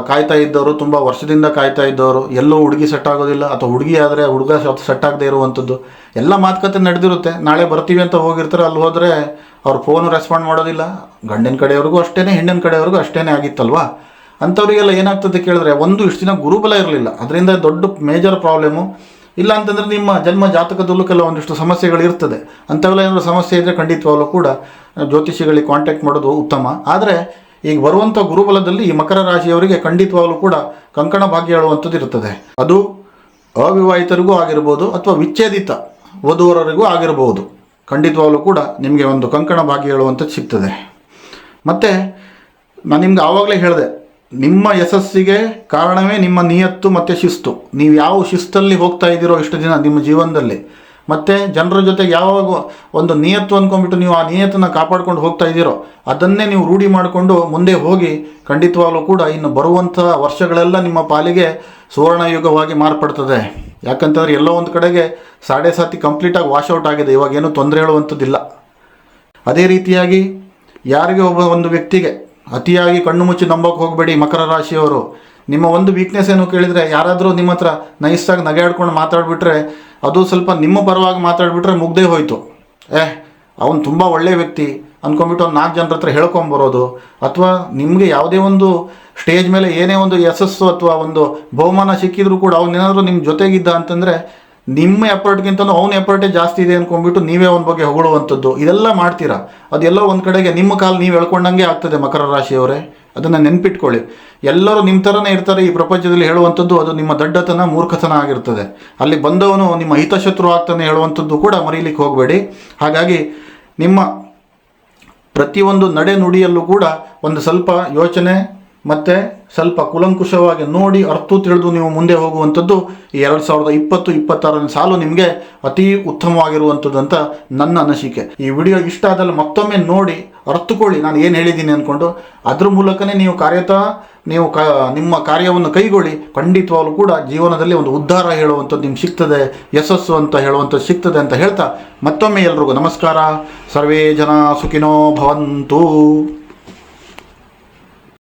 ಕಾಯ್ತಾ ಇದ್ದವರು, ತುಂಬ ವರ್ಷದಿಂದ ಕಾಯ್ತಾ ಇದ್ದವರು, ಎಲ್ಲೋ ಹುಡುಗಿ ಸೆಟ್ ಆಗೋದಿಲ್ಲ, ಅಥವಾ ಹುಡುಗಿ ಆದರೆ ಹುಡುಗ ಸೆಟ್ ಆಗದೆ ಇರುವಂಥದ್ದು ಎಲ್ಲ ಮಾತುಕತೆ ನಡೆದಿರುತ್ತೆ. ನಾಳೆ ಬರ್ತೀವಿ ಅಂತ ಹೋಗಿರ್ತಾರೆ, ಅಲ್ಲಿ ಹೋದರೆ ಅವ್ರು ಫೋನು ರೆಸ್ಪಾಂಡ್ ಮಾಡೋದಿಲ್ಲ. ಗಂಡಿನ ಕಡೆಯವ್ರಿಗೂ ಅಷ್ಟೇ ಹೆಣ್ಣಿನ ಕಡೆಯವ್ರಿಗೂ ಅಷ್ಟೇ ಆಗಿತ್ತಲ್ವಾ? ಅಂಥವರಿಗೆಲ್ಲ ಏನಾಗ್ತದೆ ಕೇಳಿದ್ರೆ, ಒಂದು ಇಷ್ಟು ದಿನ ಗುರುಬಲ ಇರಲಿಲ್ಲ. ಅದರಿಂದ ದೊಡ್ಡ ಮೇಜರ್ ಪ್ರಾಬ್ಲಮ್ಮು ಇಲ್ಲ ಅಂತಂದರೆ ನಿಮ್ಮ ಜನ್ಮ ಜಾತಕದಲ್ಲೂ ಕೆಲವೊಂದಿಷ್ಟು ಸಮಸ್ಯೆಗಳು ಇರ್ತದೆ. ಅಂಥವೆಲ್ಲ ಏನಾದರೂ ಸಮಸ್ಯೆ ಇದ್ದರೆ ಖಂಡಿತವಾಗಲೂ ಕೂಡ ಜ್ಯೋತಿಷಿಗಳಿಗೆ ಕಾಂಟ್ಯಾಕ್ಟ್ ಮಾಡೋದು ಉತ್ತಮ. ಆದರೆ ಈಗ ಬರುವಂಥ ಗುರುಬಲದಲ್ಲಿ ಈ ಮಕರ ರಾಶಿಯವರಿಗೆ ಖಂಡಿತವಾಗಲೂ ಕೂಡ ಕಂಕಣ ಭಾಗ್ಯ ಹೇಳುವಂಥದ್ದು ಇರ್ತದೆ ಅದು ಅವಿವಾಹಿತರಿಗೂ ಆಗಿರ್ಬೋದು ಅಥವಾ ವಿಚ್ಛೇದಿತ ವಧುವರರಿಗೂ ಆಗಿರಬಹುದು ಖಂಡಿತವಾಗಲೂ ಕೂಡ ನಿಮಗೆ ಒಂದು ಕಂಕಣ ಭಾಗ್ಯ ಹೇಳುವಂಥದ್ದು ಸಿಗ್ತದೆ. ಮತ್ತು ನಾನು ನಿಮ್ಗೆ ಆವಾಗಲೇ ಹೇಳಿದೆ, ನಿಮ್ಮ ಯಶಸ್ಸಿಗೆ ಕಾರಣವೇ ನಿಮ್ಮ ನಿಯತ್ತು ಮತ್ತು ಶಿಸ್ತು. ನೀವು ಯಾವ ಶಿಸ್ತಲ್ಲಿ ಹೋಗ್ತಾ ಇದ್ದೀರೋ ಇಷ್ಟು ದಿನ ನಿಮ್ಮ ಜೀವನದಲ್ಲಿ ಮತ್ತು ಜನರ ಜೊತೆ ಯಾವಾಗ ಒಂದು ನಿಯತ್ತು ಅಂದ್ಕೊಂಡ್ಬಿಟ್ಟು ನೀವು ಆ ನಿಯತ್ತನ್ನು ಕಾಪಾಡ್ಕೊಂಡು ಹೋಗ್ತಾ ಇದ್ದೀರೋ, ಅದನ್ನೇ ನೀವು ರೂಢಿ ಮಾಡಿಕೊಂಡು ಮುಂದೆ ಹೋಗಿ ಖಂಡಿತವಾಗಲೂ ಕೂಡ ಇನ್ನು ಬರುವಂಥ ವರ್ಷಗಳೆಲ್ಲ ನಿಮ್ಮ ಪಾಲಿಗೆ ಸುವರ್ಣಯುಗವಾಗಿ ಮಾರ್ಪಡ್ತದೆ. ಯಾಕಂತಂದರೆ ಎಲ್ಲೋ ಒಂದು ಕಡೆಗೆ ಸಾಡೆ ಸಾತಿ ಕಂಪ್ಲೀಟಾಗಿ ವಾಶೌಟ್ ಆಗಿದೆ, ಇವಾಗ ಏನೂ ತೊಂದರೆ ಹೇಳುವಂಥದ್ದಿಲ್ಲ. ಅದೇ ರೀತಿಯಾಗಿ ಯಾರಿಗೆ ಒಬ್ಬ ಒಂದು ವ್ಯಕ್ತಿಗೆ ಅತಿಯಾಗಿ ಕಣ್ಣು ಮುಚ್ಚಿ ನಂಬೋಕೆ ಹೋಗಬೇಡಿ ಮಕರ ರಾಶಿಯವರು. ನಿಮ್ಮ ಒಂದು ವೀಕ್ನೆಸ್ ಏನು ಕೇಳಿದರೆ ಯಾರಾದರೂ ನಿಮ್ಮ ಹತ್ರ ನೈಸಾಗಿ ನಗೆಯಾಡ್ಕೊಂಡು ಮಾತಾಡಿಬಿಟ್ರೆ ಅದು ಸ್ವಲ್ಪ ನಿಮ್ಮ ಪರವಾಗಿ ಮಾತಾಡಿಬಿಟ್ರೆ ಮುಗ್ದೇ ಹೋಯಿತು. ಏ, ಅವನು ತುಂಬ ಒಳ್ಳೆಯ ವ್ಯಕ್ತಿ. ಅಂದ್ಕೊಂಡ್ಬಿಟ್ಟು ಒಂದು ನಾಲ್ಕು ಜನರ ಹತ್ರ ಹೇಳ್ಕೊಂಬರೋದು ಅಥವಾ ನಿಮಗೆ ಯಾವುದೇ ಒಂದು ಸ್ಟೇಜ್ ಮೇಲೆ ಏನೇ ಒಂದು ಯಶಸ್ಸು ಅಥವಾ ಒಂದು ಬಹುಮಾನ ಸಿಕ್ಕಿದ್ರು ಕೂಡ ಅವನೇನಾದರೂ ನಿಮ್ಮ ಜೊತೆಗಿದ್ದ ಅಂತಂದರೆ ನಿಮ್ಮ ಎಫರ್ಟ್ಗಿಂತಲೂ ಅವನ ಎಫರ್ಟೇ ಜಾಸ್ತಿ ಇದೆ ಅಂದ್ಕೊಂಡ್ಬಿಟ್ಟು ನೀವೇ ಅವನ ಬಗ್ಗೆ ಹೊಗಳುವಂಥದ್ದು. ಇದೆಲ್ಲ ಮಾಡ್ತೀರಾ? ಅದೆಲ್ಲ ಒಂದು ಕಡೆಗೆ ನಿಮ್ಮ ಕಾಲು ನೀವು ಎಳ್ಕೊಂಡಂಗೆ ಆಗ್ತದೆ ಮಕರ ರಾಶಿಯವರೇ. ಅದನ್ನು ನೆನ್ಪಿಟ್ಕೊಳ್ಳಿ. ಎಲ್ಲರೂ ನಿಮ್ಮ ಥರನೇ ಇರ್ತಾರೆ ಈ ಪ್ರಪಂಚದಲ್ಲಿ ಹೇಳುವಂಥದ್ದು, ಅದು ನಿಮ್ಮ ದಡ್ಡತನ, ಮೂರ್ಖತನ ಆಗಿರ್ತದೆ. ಅಲ್ಲಿ ಬಂದವನು ನಿಮ್ಮ ಹಿತಶತ್ರು ಆಗ್ತಾನೆ ಹೇಳುವಂಥದ್ದು ಕೂಡ ಮರೀಲಿಕ್ಕೆ ಹೋಗಬೇಡಿ. ಹಾಗಾಗಿ ನಿಮ್ಮ ಪ್ರತಿಯೊಂದು ನಡೆ ನುಡಿಯಲ್ಲೂ ಕೂಡ ಒಂದು ಸ್ವಲ್ಪ ಯೋಚನೆ ಮತ್ತು ಸ್ವಲ್ಪ ಕುಲಂಕುಷವಾಗಿ ನೋಡಿ ಅರ್ಥ ತಿಳಿದು ನೀವು ಮುಂದೆ ಹೋಗುವಂಥದ್ದು ಈ ಎರಡು ಸಾವಿರದ ಇಪ್ಪತ್ತು, ಇಪ್ಪತ್ತಾರನೇ ಸಾಲು ನಿಮಗೆ ಅತಿ ಉತ್ತಮವಾಗಿರುವಂಥದ್ದು ಅಂತ ನನ್ನ ಅನಿಸಿಕೆ. ಈ ವಿಡಿಯೋ ಇಷ್ಟ ಆದಲ್ಲಿ ಮತ್ತೊಮ್ಮೆ ನೋಡಿ ಅರ್ಥಕೊಳ್ಳಿ. ನಾನು ಏನು ಹೇಳಿದ್ದೀನಿ ಅಂದ್ಕೊಂಡು ಅದ್ರ ಮೂಲಕನೇ ನೀವು ಕಾರ್ಯತ, ನೀವು ಕ, ನಿಮ್ಮ ಕಾರ್ಯವನ್ನು ಕೈಗೊಳ್ಳಿ. ಖಂಡಿತವಾಗ್ಲೂ ಕೂಡ ಜೀವನದಲ್ಲಿ ಒಂದು ಉದ್ಧಾರ ಹೇಳುವಂಥದ್ದು ನಿಮ್ಗೆ ಸಿಗ್ತದೆ, ಯಶಸ್ಸು ಅಂತ ಹೇಳುವಂಥದ್ದು ಸಿಗ್ತದೆ ಅಂತ ಹೇಳ್ತಾ ಮತ್ತೊಮ್ಮೆ ಎಲ್ರಿಗೂ ನಮಸ್ಕಾರ. ಸರ್ವೇ ಜನ ಸುಖಿನೋ ಭವಂತು.